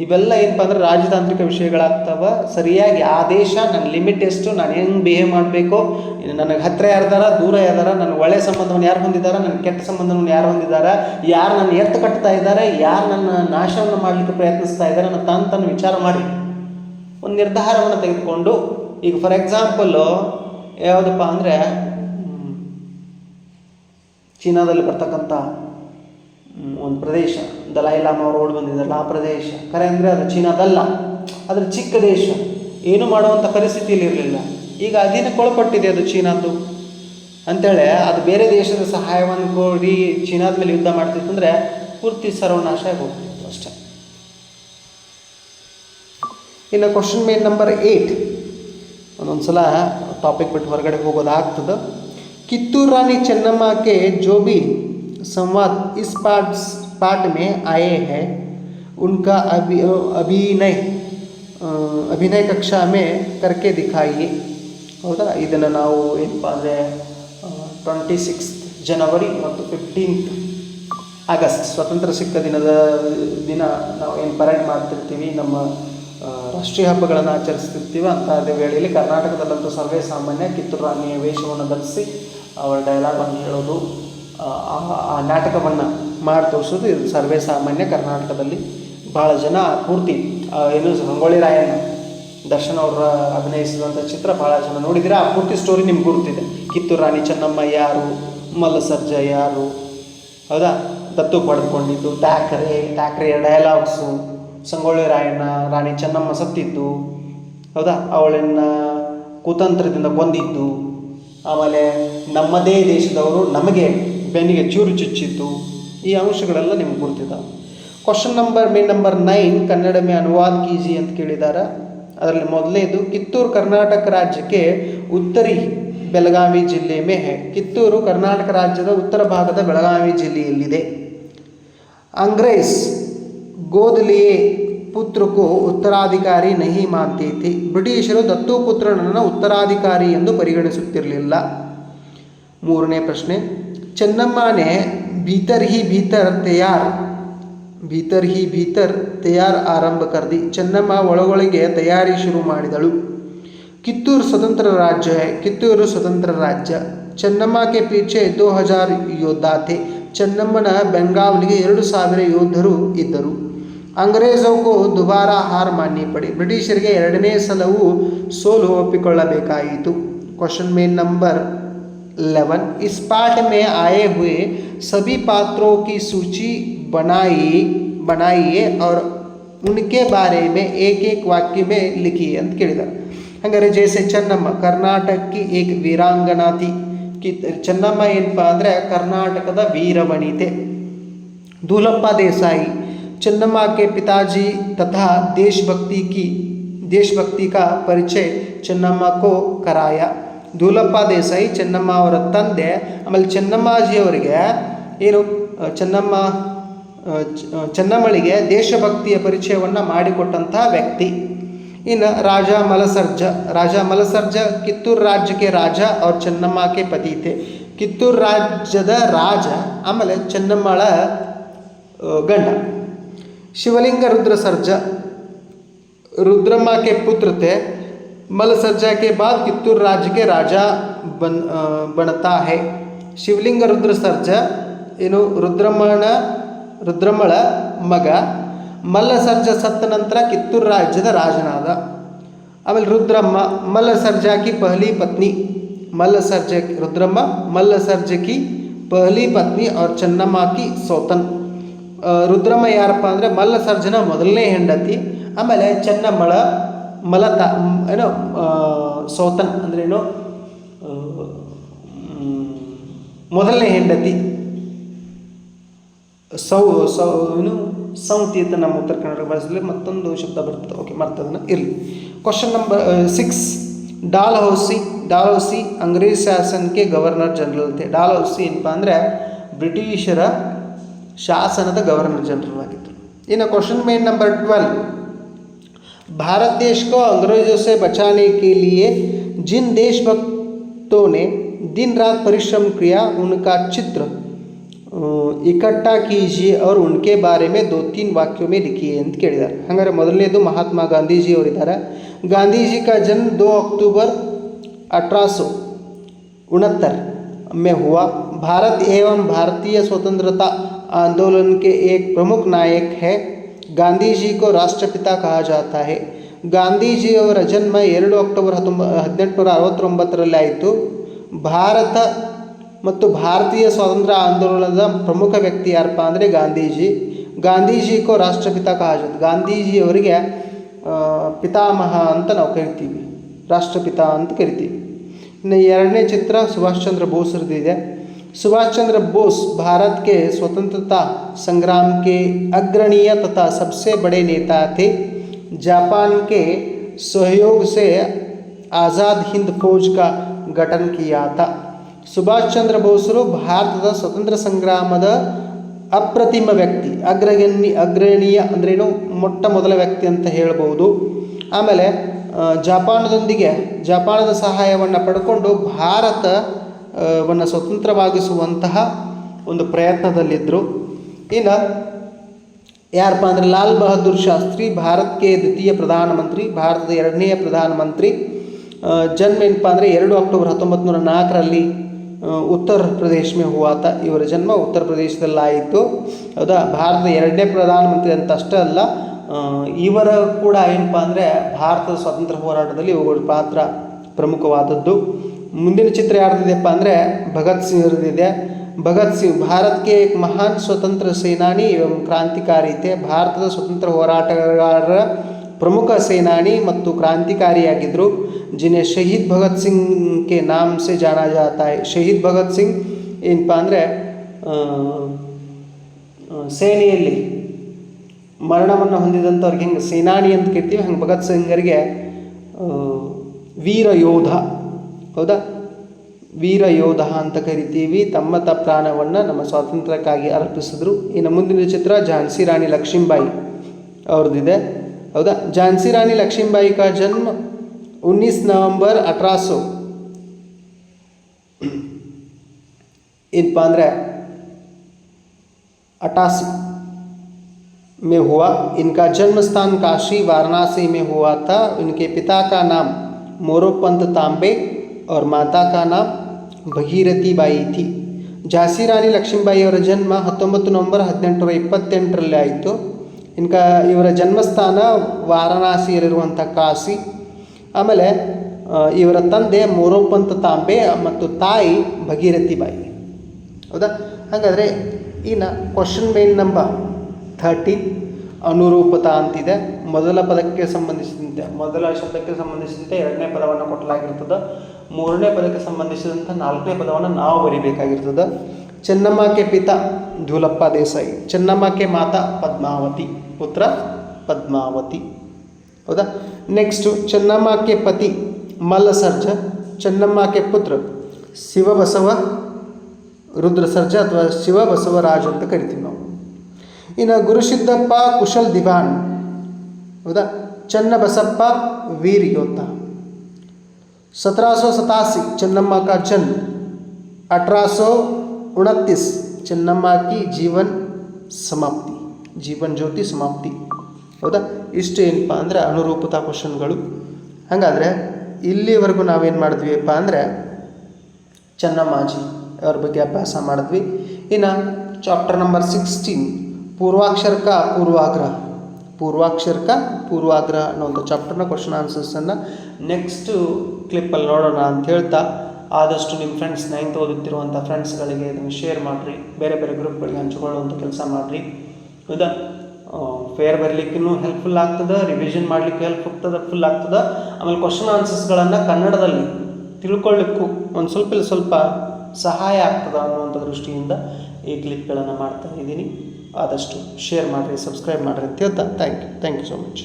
ಇವೆಲ್ಲ ಏನಪ್ಪ ಅಂದ್ರೆ ರಾಜತಾಂತ್ರಿಕ ವಿಷಯಗಳಾಗ್ತವ. ಸರಿಯಾಗಿ ಆ ದೇಶ ನನ್ನ ಲಿಮಿಟ್ ಎಷ್ಟು, ನಾನು ಹೆಂಗೆ ಬಿಹೇವ್ ಮಾಡಬೇಕು, ನನಗೆ ಹತ್ತಿರ ಯಾರ್ದಾರ ದೂರ ಯಾರ್ದಾರ ನನ್ನ ಒಳ್ಳೆಯ ಸಂಬಂಧವನ್ನು ಯಾರು ಹೊಂದಿದ್ದಾರೆ ನನ್ನ ಕೆಟ್ಟ ಸಂಬಂಧವನ್ನು ಯಾರು ಹೊಂದಿದ್ದಾರೆ ಯಾರು ನನ್ನ ಎತ್ತು ಕಟ್ತಾ ಇದ್ದಾರೆ ಯಾರು ನನ್ನ ನಾಶವನ್ನು ಮಾಡಲಿಕ್ಕೆ ಪ್ರಯತ್ನಿಸ್ತಾ ಇದ್ದಾರೆ ನನ್ನ ತಾನು ತಾನು ವಿಚಾರ ಮಾಡಿ. ಒಂದು ನಿರ್ಧಾರವನ್ನು ತೆಗೆದುಕೊಂಡು, ಈಗ ಫಾರ್ ಎಕ್ಸಾಂಪಲ್ಲು ಯಾವುದಪ್ಪ ಅಂದರೆ ಚೀನಾದಲ್ಲಿ ಬರ್ತಕ್ಕಂಥ ಒಂದು ಪ್ರದೇಶ. ದಲೈಲಾಮ ಅವರು ಓಡಿ ಬಂದಿದ್ದಲ್ಲ ಆ ಪ್ರದೇಶ. ಕರೆ ಅಂದರೆ ಅದು ಚೀನಾದಲ್ಲ. ಅದರ ಚಿಕ್ಕ ದೇಶ. ಏನು ಮಾಡುವಂಥ ಪರಿಸ್ಥಿತಿಯಲ್ಲಿ ಇರಲಿಲ್ಲ. ಈಗ ಅಧೀನಕ್ಕೊಳಪಟ್ಟಿದೆ ಅದು ಚೀನಾದ್ದು. ಅಂಥೇಳಿ ಅದು ಬೇರೆ ದೇಶದ ಸಹಾಯವನ್ನು ಕೋರಿ ಚೀನಾದ ಮೇಲೆ ಯುದ್ಧ ಮಾಡ್ತಿತ್ತು ಅಂದರೆ ಪೂರ್ತಿ ಸರ್ವನಾಶ ಆಗೋಗ್ತಿತ್ತು ಅಷ್ಟೆ. ಇನ್ನು ಕ್ವಶನ್ ಮೇನ್ ನಂಬರ್ ಏಯ್ಟ್ ಒಂದೊಂದು ಸಲ ಟಾಪಿಕ್ ಬಿಟ್ಟು ಹೊರಗಡೆ ಹೋಗೋದಾಗ್ತದೆ. ಕಿತ್ತೂರು ರಾಣಿ ಚೆನ್ನಮ್ಮಕ್ಕೆ ಜೋಬಿ संवाद इस पाठ पाठ में आए हैं उनका अभि अभिनय ಆ, ಅಭಿನಯ ಕಕ್ಷಾ ಮೇ ಕರ್ಕೆ ದಿಖಾಯಿ ಹೌದಾ ಇದನ್ನು ನಾವು ಏನಪ್ಪ ಅಂದರೆ ಟ್ವೆಂಟಿ ಸಿಕ್ಸ್ತ್ ಜನವರಿ ಮತ್ತು ಫಿಫ್ಟೀನ್ತ್ ಆಗಸ್ಟ್ ಸ್ವತಂತ್ರ ಸಿಕ್ಕ ದಿನದ ದಿನ ನಾವು ಏನು ಪರೇಡ್ ಮಾಡ್ತಿರ್ತೀವಿ ನಮ್ಮ ಆ, ರಾಷ್ಟ್ರೀಯ ಹಬ್ಬಗಳನ್ನು ಆಚರಿಸ್ತಿರ್ತೀವಿ ಅಂತ ವೇಳೆಯಲ್ಲಿ ಕರ್ನಾಟಕದಲ್ಲಂತೂ ಸರ್ವೇ ಸಾಮಾನ್ಯ ಕಿತ್ತೂರು ರಾಣಿಯ ವೇಷವನ್ನು ಧರಿಸಿ ಅವರ ಡೈಲಾಗನ್ನು ಹೇಳೋದು ಆ, ನಾಟಕವನ್ನು ಮಾಡಿ ತೋರಿಸೋದು ಇದು ಸರ್ವೇ ಸಾಮಾನ್ಯ ಕರ್ನಾಟಕದಲ್ಲಿ ಭಾಳ ಜನ ಪೂರ್ತಿ ಏನು ಸಂಗೊಳ್ಳಿ ರಾಯಣ್ಣ ದರ್ಶನ್ ಅವರ ಅಭಿನಯಿಸಿದಂಥ ಚಿತ್ರ ಭಾಳ ಜನ ನೋಡಿದರೆ ಆ ಪೂರ್ತಿ ಸ್ಟೋರಿ ನಿಮ್ಗೆ ಗುರುತಿದೆ. ಕಿತ್ತೂರು ರಾಣಿ ಚೆನ್ನಮ್ಮ ಯಾರು ಮಲ್ಲಸರ್ಜ ಯಾರು ಹೌದಾ? ದತ್ತು ಪಡೆದುಕೊಂಡಿದ್ದು ಠಾಕ್ರೆ ಟ್ಯಾಕ್ರೆಯ ಡೈಲಾಗ್ಸು ಸಂಗೊಳ್ಳಿ ರಾಯಣ್ಣ ರಾಣಿ ಚೆನ್ನಮ್ಮ ಸತ್ತಿದ್ದು ಹೌದಾ? ಅವಳನ್ನು ಕುತಂತ್ರದಿಂದ ಕೊಂದಿದ್ದು ಆಮೇಲೆ ನಮ್ಮದೇ ದೇಶದವರು ನಮಗೆ ಬೆನ್ನಿಗೆ ಚೂರು ಚುಚ್ಚಿತ್ತು ಈ ಅಂಶಗಳೆಲ್ಲ ನಿಮ್ಗೆ ಗುರುತಿದ್ದಾವೆ ಕ್ವಶನ್ ನಂಬರ್ ಮೇ ನಂಬರ್ ನೈನ್ ಕನ್ನಡ ಮೇ ಅನುವಾದ ಕೀಜಿ ಅಂತ ಕೇಳಿದ್ದಾರೆ ಅದರಲ್ಲಿ ಮೊದಲನೇದು, ಕಿತ್ತೂರು ಕರ್ನಾಟಕ ರಾಜ್ಯಕ್ಕೆ ಉತ್ತರಿ ಬೆಳಗಾವಿ ಜಿಲ್ಲೆ ಮೇ ಹೇ. ಕಿತ್ತೂರು ಕರ್ನಾಟಕ ರಾಜ್ಯದ ಉತ್ತರ ಭಾಗದ ಬೆಳಗಾವಿ ಜಿಲ್ಲೆಯಲ್ಲಿದೆ ಅಂಗ್ರೇಸ್, ಗೋದಲಿಯೇ ಪುತ್ರಕ್ಕೂ ಉತ್ತರಾಧಿಕಾರಿ ನಹಿ ಮಾಂತೇತಿ ಬ್ರಿಟಿಷರು ದತ್ತು ಪುತ್ರನನ್ನು ಉತ್ತರಾಧಿಕಾರಿ ಎಂದು ಪರಿಗಣಿಸುತ್ತಿರಲಿಲ್ಲ. ಮೂರನೇ ಪ್ರಶ್ನೆ ಚೆನ್ನಮ್ಮನೇ ಭೀತರ್ ಹಿ ಭೀತರ್ ತಯಾರ್, ಭೀತರ್ ಹಿ ಭೀತರ್ ತಯಾರ್ ಆರಂಭ ಕರ್ದಿ ಚೆನ್ನಮ್ಮ ಒಳಗೊಳಗೆ ತಯಾರಿ ಶುರು ಮಾಡಿದಳು. ಕಿತ್ತೂರು ಸ್ವತಂತ್ರ ರಾಜ್ಯ, ಕಿತ್ತೂರು ಸ್ವತಂತ್ರ ರಾಜ್ಯ. ಚೆನ್ನಮ್ಮಕ್ಕೆ ಪೀಚೆ ದೋ ಹಜಾರ್ ಯೋಧಾತೆ ಚೆನ್ನಮ್ಮನ ಬೆಂಗಾವಲಿಗೆ ಎರಡು ಸಾವಿರ ಯೋಧರು ಇದ್ದರು. ಅಂಗ್ರೇಜರಿಗೂ ದುಬಾರ ಹಾರ್ ಮಾನ್ಯ ಪಡಿ. ಬ್ರಿಟಿಷರಿಗೆ ಎರಡನೇ ಸಲವೂ ಸೋಲು ಒಪ್ಪಿಕೊಳ್ಳಬೇಕಾಯಿತು. ಕ್ವಶನ್ ಮೇನ್ ನಂಬರ್ 11 इस पाठ में आए हुए सभी पात्रों की सूची बनाई बनाइए और उनके बारे में एक एक वाक्य में लिखिए ಅಂತ ಕೇಳಿದ್ದಾರೆ ಹಂಗಾರೆ ಜೈಸೆ ಚೆನ್ನಮ್ಮ ಕರ್ನಾಟಕಕ್ಕೆ ಏಕ್ ವೀರಾಂಗನಾ ಥಿ ಕಿ ಚೆನ್ನಮ್ಮ ಏನಪ್ಪ ಅಂದರೆ ಕರ್ನಾಟಕದ ವೀರವನಿತೆ दूल्हप्पा देसाई चन्नम्मा के पिताजी तथा देशभक्ति की देशभक्ति का परिचय ಚೆನ್ನಮ್ಮ ಕೋ ಕರಾಯ ದೂಲಪ್ಪ ದೇಸಾಯಿ ಚೆನ್ನಮ್ಮ ಅವರ ತಂದೆ, ಆಮೇಲೆ ಚೆನ್ನಮ್ಮಾಜಿಯವರಿಗೆ ಏನು ಚೆನ್ನಮ್ಮ ಚೆನ್ನಮ್ಮಳಿಗೆ ದೇಶಭಕ್ತಿಯ ಪರಿಚಯವನ್ನು ಮಾಡಿಕೊಟ್ಟಂತಹ ವ್ಯಕ್ತಿ. ಇನ್ನು ರಾಜ ಮಲಸರ್ಜ ರಾಜ ಮಲಸರ್ಜ ಕಿತ್ತೂರು ರಾಜ್ಯಕ್ಕೆ ರಾಜ, ಅವ್ರ ಚೆನ್ನಮ್ಮಕ್ಕೆ ಪತೀತೆ. ಕಿತ್ತೂರು ರಾಜ್ಯದ ರಾಜ, ಆಮೇಲೆ ಚೆನ್ನಮ್ಮಳ ಗಂಡ. ಶಿವಲಿಂಗ ರುದ್ರಸರ್ಜ, ರುದ್ರಮ್ಮಕ್ಕೆ ಪುತ್ರತೆ पुत्र थे मल सर्जा के बाद कित्तूर राज्य के राजा बन आ, बनता है ಶಿವಲಿಂಗ ರುದ್ರ ಸರ್ಜ ಏನು ರುದ್ರಮ್ಮನ ರುದ್ರಮ್ಮಳ ಮಗ ಮಲ್ಲ ಸರ್ಜ ಸತ್ತ ನಂತರ ಕಿತ್ತೂರು ರಾಜ್ಯದ ರಾಜನಾದ ಆಮೇಲೆ ರುದ್ರಮ್ಮ ಮಲ್ಲ ಸರ್ಜಾ ಕಿ ಪಹಲಿ ಪತ್ನಿ ಮಲ್ಲ ಸರ್ಜ ರುದ್ರಮ್ಮ ಮಲ್ಲ ಸರ್ಜ ಕಿ ಪಹಲಿ ಪತ್ನಿ ಅವ್ರ ಚೆನ್ನಮ್ಮ ಕಿ ಸೋತನ್ ಆ, ರುದ್ರಮ್ಮ ಯಾರಪ್ಪ ಅಂದರೆ ಮಲ್ಲ ಸರ್ಜನ ಮೊದಲನೇ ಹೆಂಡತಿ ಆಮೇಲೆ ಚೆನ್ನಮ್ಮಳ ಮಲತ ಏನೋ ಸೋತನ್ ಅಂದ್ರೇನು ಆ, ಮೊದಲನೇ ಹೆಂಡತಿ. ಸೌ ಸೌ ಏನು ಸೌತಿ ಅಂತ ನಮ್ಮ ಉತ್ತರ ಕನ್ನಡ ಭಾಷೆಯಲ್ಲಿ ಮತ್ತೊಂದು ಶಬ್ದ ಬರ್ತದೆ. ಓಕೆ ಮರ್ತದನ್ನ ಇರಲಿ. Question number six Dalhousie Dalhousie ಅಂಗ್ರೇಜ್ ಶಾಸನಕ್ಕೆ ಗವರ್ನರ್ ಜನರಲ್ ಅಂತೆ. ಡಾಲ್ ಹೌಸಿ ಏನಪ್ಪ ಅಂದರೆ ಬ್ರಿಟಿಷರ ಶಾಸನದ ಗವರ್ನರ್ ಜನರಲ್ ಆಗಿದ್ದರು ಇನ್ನು ಕ್ವಶನ್ ಮೇನ್ ನಂಬರ್ ಟ್ವೆಲ್ವ್ भारत देश को अंग्रेज़ों से बचाने के लिए जिन देशभक्तों ने दिन रात परिश्रम किया उनका चित्र अ, इकट्ठा कीजिए और उनके बारे में दो तीन वाक्यों में लिखिए ಅಂತ ಕೇಳಿದ್ದಾರೆ ಹಾಗಾದ್ರೆ ಮೊದಲನೇದು ಮಹಾತ್ಮ ಗಾಂಧೀಜಿ ಅವರಿದ್ದಾರೆ ಗಾಂಧೀಜಿ का जन्म 2 अक्टूबर अठारह सौ उनहत्तर में हुआ भारत एवं भारतीय स्वतंत्रता आंदोलन के एक प्रमुख नायक है ಜಿ ಕೋ ರಾಷ್ಟ್ರಪಿತ ಕಹಾ ಜಾತಾ ಹೇ. ಗಾಂಧೀಜಿಯವರ ಜನ್ಮ ಎರಡು ಅಕ್ಟೋಬರ್ ಹತ್ತೊಂಬ, ಹದಿನೆಂಟುನೂರ ಅರವತ್ತೊಂಬತ್ತರಲ್ಲಿ ಆಯಿತು. ಭಾರತ ಮತ್ತು ಭಾರತೀಯ ಸ್ವಾತಂತ್ರ್ಯ ಆಂದೋಲನದ ಪ್ರಮುಖ ವ್ಯಕ್ತಿ ಯಾರಪ್ಪ ಅಂದರೆ ಗಾಂಧೀಜಿ. ಗಾಂಧೀಜಿ ಕೋ ರಾಷ್ಟ್ರಪಿತ ಕಹಾ ಜಾತ ಗಾಂಧೀಜಿಯವರಿಗೆ ಪಿತಾಮಹ ಅಂತ ನಾವು ಕರಿತೀವಿ. ರಾಷ್ಟ್ರಪಿತ ಅಂತ ಕರಿತೀವಿ. ಇನ್ನು ಎರಡನೇ ಚಿತ್ರ ಸುಭಾಷ್ ಚಂದ್ರ ಬೋಸ್ರದ್ದಿದೆ सुभाष चंद्र बोस भारत के स्वतंत्रता संग्राम के अग्रणीय तथा सबसे बड़े नेता थे जापान के सहयोग से आज़ाद हिंद फौज का गठन किया था ಸುಭಾಷ್ ಚಂದ್ರ ಬೋಸರು ಭಾರತದ ಸ್ವತಂತ್ರ ಸಂಗ್ರಾಮದ ಅಪ್ರತಿಮ ವ್ಯಕ್ತಿ ಅಗ್ರಗಣ್ಯ ಅಗ್ರಣೀಯ ಅಂದ್ರೇನು ಮೊಟ್ಟ ಮೊದಲ ವ್ಯಕ್ತಿ ಅಂತ ಹೇಳ್ಬೋದು ಆಮೇಲೆ ಆ, ಜಪಾನದೊಂದಿಗೆ ಜಪಾನದ ಸಹಾಯವನ್ನು ಪಡ್ಕೊಂಡು ಭಾರತ ಆ, ವನ್ನ ಸ್ವತಂತ್ರವಾಗಿಸುವಂತಹ ಒಂದು ಪ್ರಯತ್ನದಲ್ಲಿದ್ದರು ಇನ್ನು ಯಾರಪ್ಪ ಅಂದರೆ ಲಾಲ್ ಬಹದ್ದೂರ್ ಶಾಸ್ತ್ರಿ ಭಾರತಕ್ಕೆ ದ್ವಿತೀಯ ಪ್ರಧಾನಮಂತ್ರಿ, ಭಾರತದ ಎರಡನೆಯ ಪ್ರಧಾನಮಂತ್ರಿ ಜನ್ಮ ಏನಪ್ಪ ಅಂದರೆ ಎರಡು ಅಕ್ಟೋಬರ್ ಹತ್ತೊಂಬತ್ತು ನೂರ ನಾಲ್ಕರಲ್ಲಿ ಉತ್ತರ ಪ್ರದೇಶ ಮೇ ಹೂವಾತ ಇವರ ಜನ್ಮ ಉತ್ತರ ಪ್ರದೇಶದಲ್ಲಾಯಿತು. ಹೌದಾ? ಭಾರತದ ಎರಡನೇ ಪ್ರಧಾನಮಂತ್ರಿ ಅಂತ ಅಷ್ಟೇ ಅಲ್ಲ ಇವರ ಕೂಡ ಏನಪ್ಪ ಅಂದರೆ ಭಾರತದ ಸ್ವಾತಂತ್ರ್ಯ ಹೋರಾಟದಲ್ಲಿ ಇವುಗಳ ಪಾತ್ರ ಪ್ರಮುಖವಾದದ್ದು. ಮುಂದಿನ ಚಿತ್ರ ಯಾರ್ದಿದೆಯಪ್ಪ ಅಂದರೆ ಭಗತ್ ಸಿಂಗ್ ಅವರದಿದೆ ಭಗತ್ ಸಿಂಗ್ ಭಾರತಕ್ಕೆ ಏಕ್ ಮಹಾನ್ ಸ್ವತಂತ್ರ ಸೇನಾನಿ ಕ್ರಾಂತಿಕಾರಿ ಇದೆ ಭಾರತದ ಸ್ವತಂತ್ರ ಹೋರಾಟಗಾರರ ಪ್ರಮುಖ ಸೇನಾನಿ ಮತ್ತು ಕ್ರಾಂತಿಕಾರಿಯಾಗಿದ್ದರು ಜಿನ್ನೆ ಶಹೀದ್ ಭಗತ್ ಸಿಂಗ್ಗೆ ನಾಮ ಸೆ ಜಾನಾ ಜಾತಾ ಶಹೀದ್ ಭಗತ್ ಸಿಂಗ್ ಏನಪ್ಪ ಅಂದರೆ ಸೇನೆಯಲ್ಲಿ ಮರಣವನ್ನು ಹೊಂದಿದಂಥವ್ರಿಗೆ ಹೆಂಗೆ ಸೇನಾನಿ ಅಂತ ಕೇಳ್ತೀವಿ, ಹಂಗೆ ಭಗತ್ ಸಿಂಗರಿಗೆ ವೀರ ಯೋಧ ಹೌದಾ? ವೀರ ಯೋಧ ಅಂತ ಕರಿತೀವಿ. ತಮ್ಮ ತ ಪ್ರಾಣವನ್ನು ನಮ್ಮ ಸ್ವಾತಂತ್ರ್ಯಕ್ಕಾಗಿ ಅರ್ಪಿಸಿದ್ರು. ಇನ್ನು ಮುಂದಿನ ಚಿತ್ರ ಝಾನ್ಸಿ ರಾಣಿ ಲಕ್ಷ್ಮೀಬಾಯಿ ಅವ್ರದ್ದಿದೆ. ಹೌದಾ? ಝಾನ್ಸಿ ರಾಣಿ ಲಕ್ಷ್ಮೀಬಾಯಿ ಕಾ ಜನ್ಮ ಉನ್ನೀಸ್ ನವಂಬರ್ ಅಟ್ರಾಸು. ಏನಪ್ಪ ಅಂದರೆ अटासी ಮೇ हुआ इनका जन्म स्थान काशी वाराणसी में हुआ था इनके पिता का नाम मोरोपंत तांबे और माता का नाम ಭಗೀರಥಿ ಬಾಯಿ ಥಿ ಝಾನ್ಸಿ ರಾಣಿ ಲಕ್ಷ್ಮೀಬಾಯಿ ಅವರ ಜನ್ಮ ಹತ್ತೊಂಬತ್ತು ನವಂಬರ್ ಹದಿನೆಂಟುನೂರ ಇಪ್ಪತ್ತೆಂಟರಲ್ಲಿ ಆಯಿತು ಇನ್ಕ ಇವರ ಜನ್ಮಸ್ಥಾನ ವಾರಣಾಸಿಯಲ್ಲಿರುವಂಥ ಕಾಶಿ ಆಮೇಲೆ ಆ, ಇವರ ತಂದೆ ಮೋರೋಪಂತ ತಾಂಬೆ ಮತ್ತು ತಾಯಿ ಭಗೀರಥಿ ಬಾಯಿ ಹೌದಾ ಹಾಗಾದರೆ ಇನ್ನು ಕ್ವಶನ್ ಮೇನ್ ನಂಬರ್ ಥರ್ಟೀನ್ ಅನುರೂಪತಾ ಅಂತಿದೆ. ಮೊದಲ ಪದಕ್ಕೆ ಸಂಬಂಧಿಸಿದಂತೆ, ಮೊದಲ ಶಬ್ದಕ್ಕೆ ಸಂಬಂಧಿಸಿದಂತೆ ಎರಡನೇ ಪದವನ್ನು ಕೊಟ್ಟಲಾಗಿರ್ತದೆ ಮೂರನೇ ಪದಕ್ಕೆ ಸಂಬಂಧಿಸಿದಂಥ ನಾಲ್ಕನೇ ಪದವನ್ನು ನಾವು ಬರಿಬೇಕಾಗಿರ್ತದೆ. ಚೆನ್ನಮ್ಮಕ್ಕೆ ಪಿತ ಧೂಲಪ್ಪ ದೇಸಾಯಿ ಚೆನ್ನಮ್ಮಕ್ಕೆ ಮಾತಾ ಪದ್ಮಾವತಿ, ಪುತ್ರ ಪದ್ಮಾವತಿ. ಹೌದಾ? ನೆಕ್ಸ್ಟು ಚೆನ್ನಮ್ಮಕ್ಕೆ ಪತಿ ಮಲ್ಲಸರ್ಜ ಚೆನ್ನಮ್ಮಕ್ಕೆ ಪುತ್ರ ಶಿವಬಸವ ರುದ್ರಸರ್ಜ ಅಥವಾ ಶಿವಬಸವರಾಜ ಅಂತ ಕರಿತೀವಿ ನಾವು. ಇನ್ನು ಗುರುಸಿದ್ದಪ್ಪ ಕುಶಲ್ ದಿವಾನ್ ಹೌದಾ ಚನ್ನಬಸಪ್ಪ वीर योद्धा सत्रह सौ सतासी चन्नम्मा का जन्म अठारह सौ उनतीस चन्नम्मा की जीवन समाप्ति ಜೀವನ್ ಜ್ಯೋತಿ ಸಮಾಪ್ತಿ ಹೌದಾ ಇಷ್ಟು ಏನಪ್ಪ ಅಂದರೆ ಅನುರೂಪತಾ ಕ್ವಶನ್ಗಳು ಹಾಗಾದರೆ ಇಲ್ಲಿವರೆಗೂ ನಾವೇನು ಮಾಡಿದ್ವಿಪ್ಪ ಅಂದರೆ ಚೆನ್ನಮ್ಮಾಜಿ ಅವ್ರ ಬಗ್ಗೆ ಅಭ್ಯಾಸ ಮಾಡಿದ್ವಿ ಇನ್ನು ಚಾಪ್ಟರ್ ನಂಬರ್ ಸಿಕ್ಸ್ಟೀನ್ ಪೂರ್ವಾಕ್ಷರಕ, ಪೂರ್ವಾಗ್ರಹ. ಪೂರ್ವಾಕ್ಷರಕ, ಪೂರ್ವಾಗ್ರಹ ಅನ್ನೋಂಥ ಚಾಪ್ಟರ್ನ ಕ್ವಶನ್ ಆನ್ಸರ್ಸನ್ನು ನೆಕ್ಸ್ಟು ಕ್ಲಿಪ್ಪಲ್ಲಿ ನೋಡೋಣ ಅಂತ ಹೇಳ್ತಾ, ಆದಷ್ಟು ನಿಮ್ಮ ಫ್ರೆಂಡ್ಸ್ ನೈನ್ತ್ ಓದುತ್ತಿರುವಂಥ ಫ್ರೆಂಡ್ಸ್ಗಳಿಗೆ ಇದನ್ನು ಶೇರ್ ಮಾಡಿರಿ, ಬೇರೆ ಬೇರೆ ಗ್ರೂಪ್ಗಳಿಗೆ ಹಂಚಿಕೊಳ್ಳುವಂಥ ಕೆಲಸ ಮಾಡಿರಿ. ಹೌದಾ? ಫೇರ್ ಬರಲಿಕ್ಕೂ ಹೆಲ್ಪ್ಫುಲ್ ಆಗ್ತದೆ ರಿವಿಷನ್ ಮಾಡಲಿಕ್ಕೆ ಹೆಲ್ಪ್ ಆಗ್ತದೆ ಫುಲ್ ಆಗ್ತದೆ. ಆಮೇಲೆ ಕ್ವಶನ್ ಆನ್ಸರ್ಸ್ಗಳನ್ನು ಕನ್ನಡದಲ್ಲಿ ತಿಳ್ಕೊಳ್ಳಿಕ್ಕೂ ಒಂದು ಸ್ವಲ್ಪ ಸ್ವಲ್ಪ ಸಹಾಯ ಆಗ್ತದೆ ಅನ್ನುವಂಥ ದೃಷ್ಟಿಯಿಂದ ಈ ಕ್ಲಿಪ್ಗಳನ್ನು ಮಾಡ್ತಾ ಇದ್ದೀನಿ. ಆದಷ್ಟು ಶೇರ್ ಮಾಡಿರಿ ಸಬ್ಸ್ಕ್ರೈಬ್ ಮಾಡಿರಿ ಅಂತ ಹೇಳ್ತಾ thank you thank you so much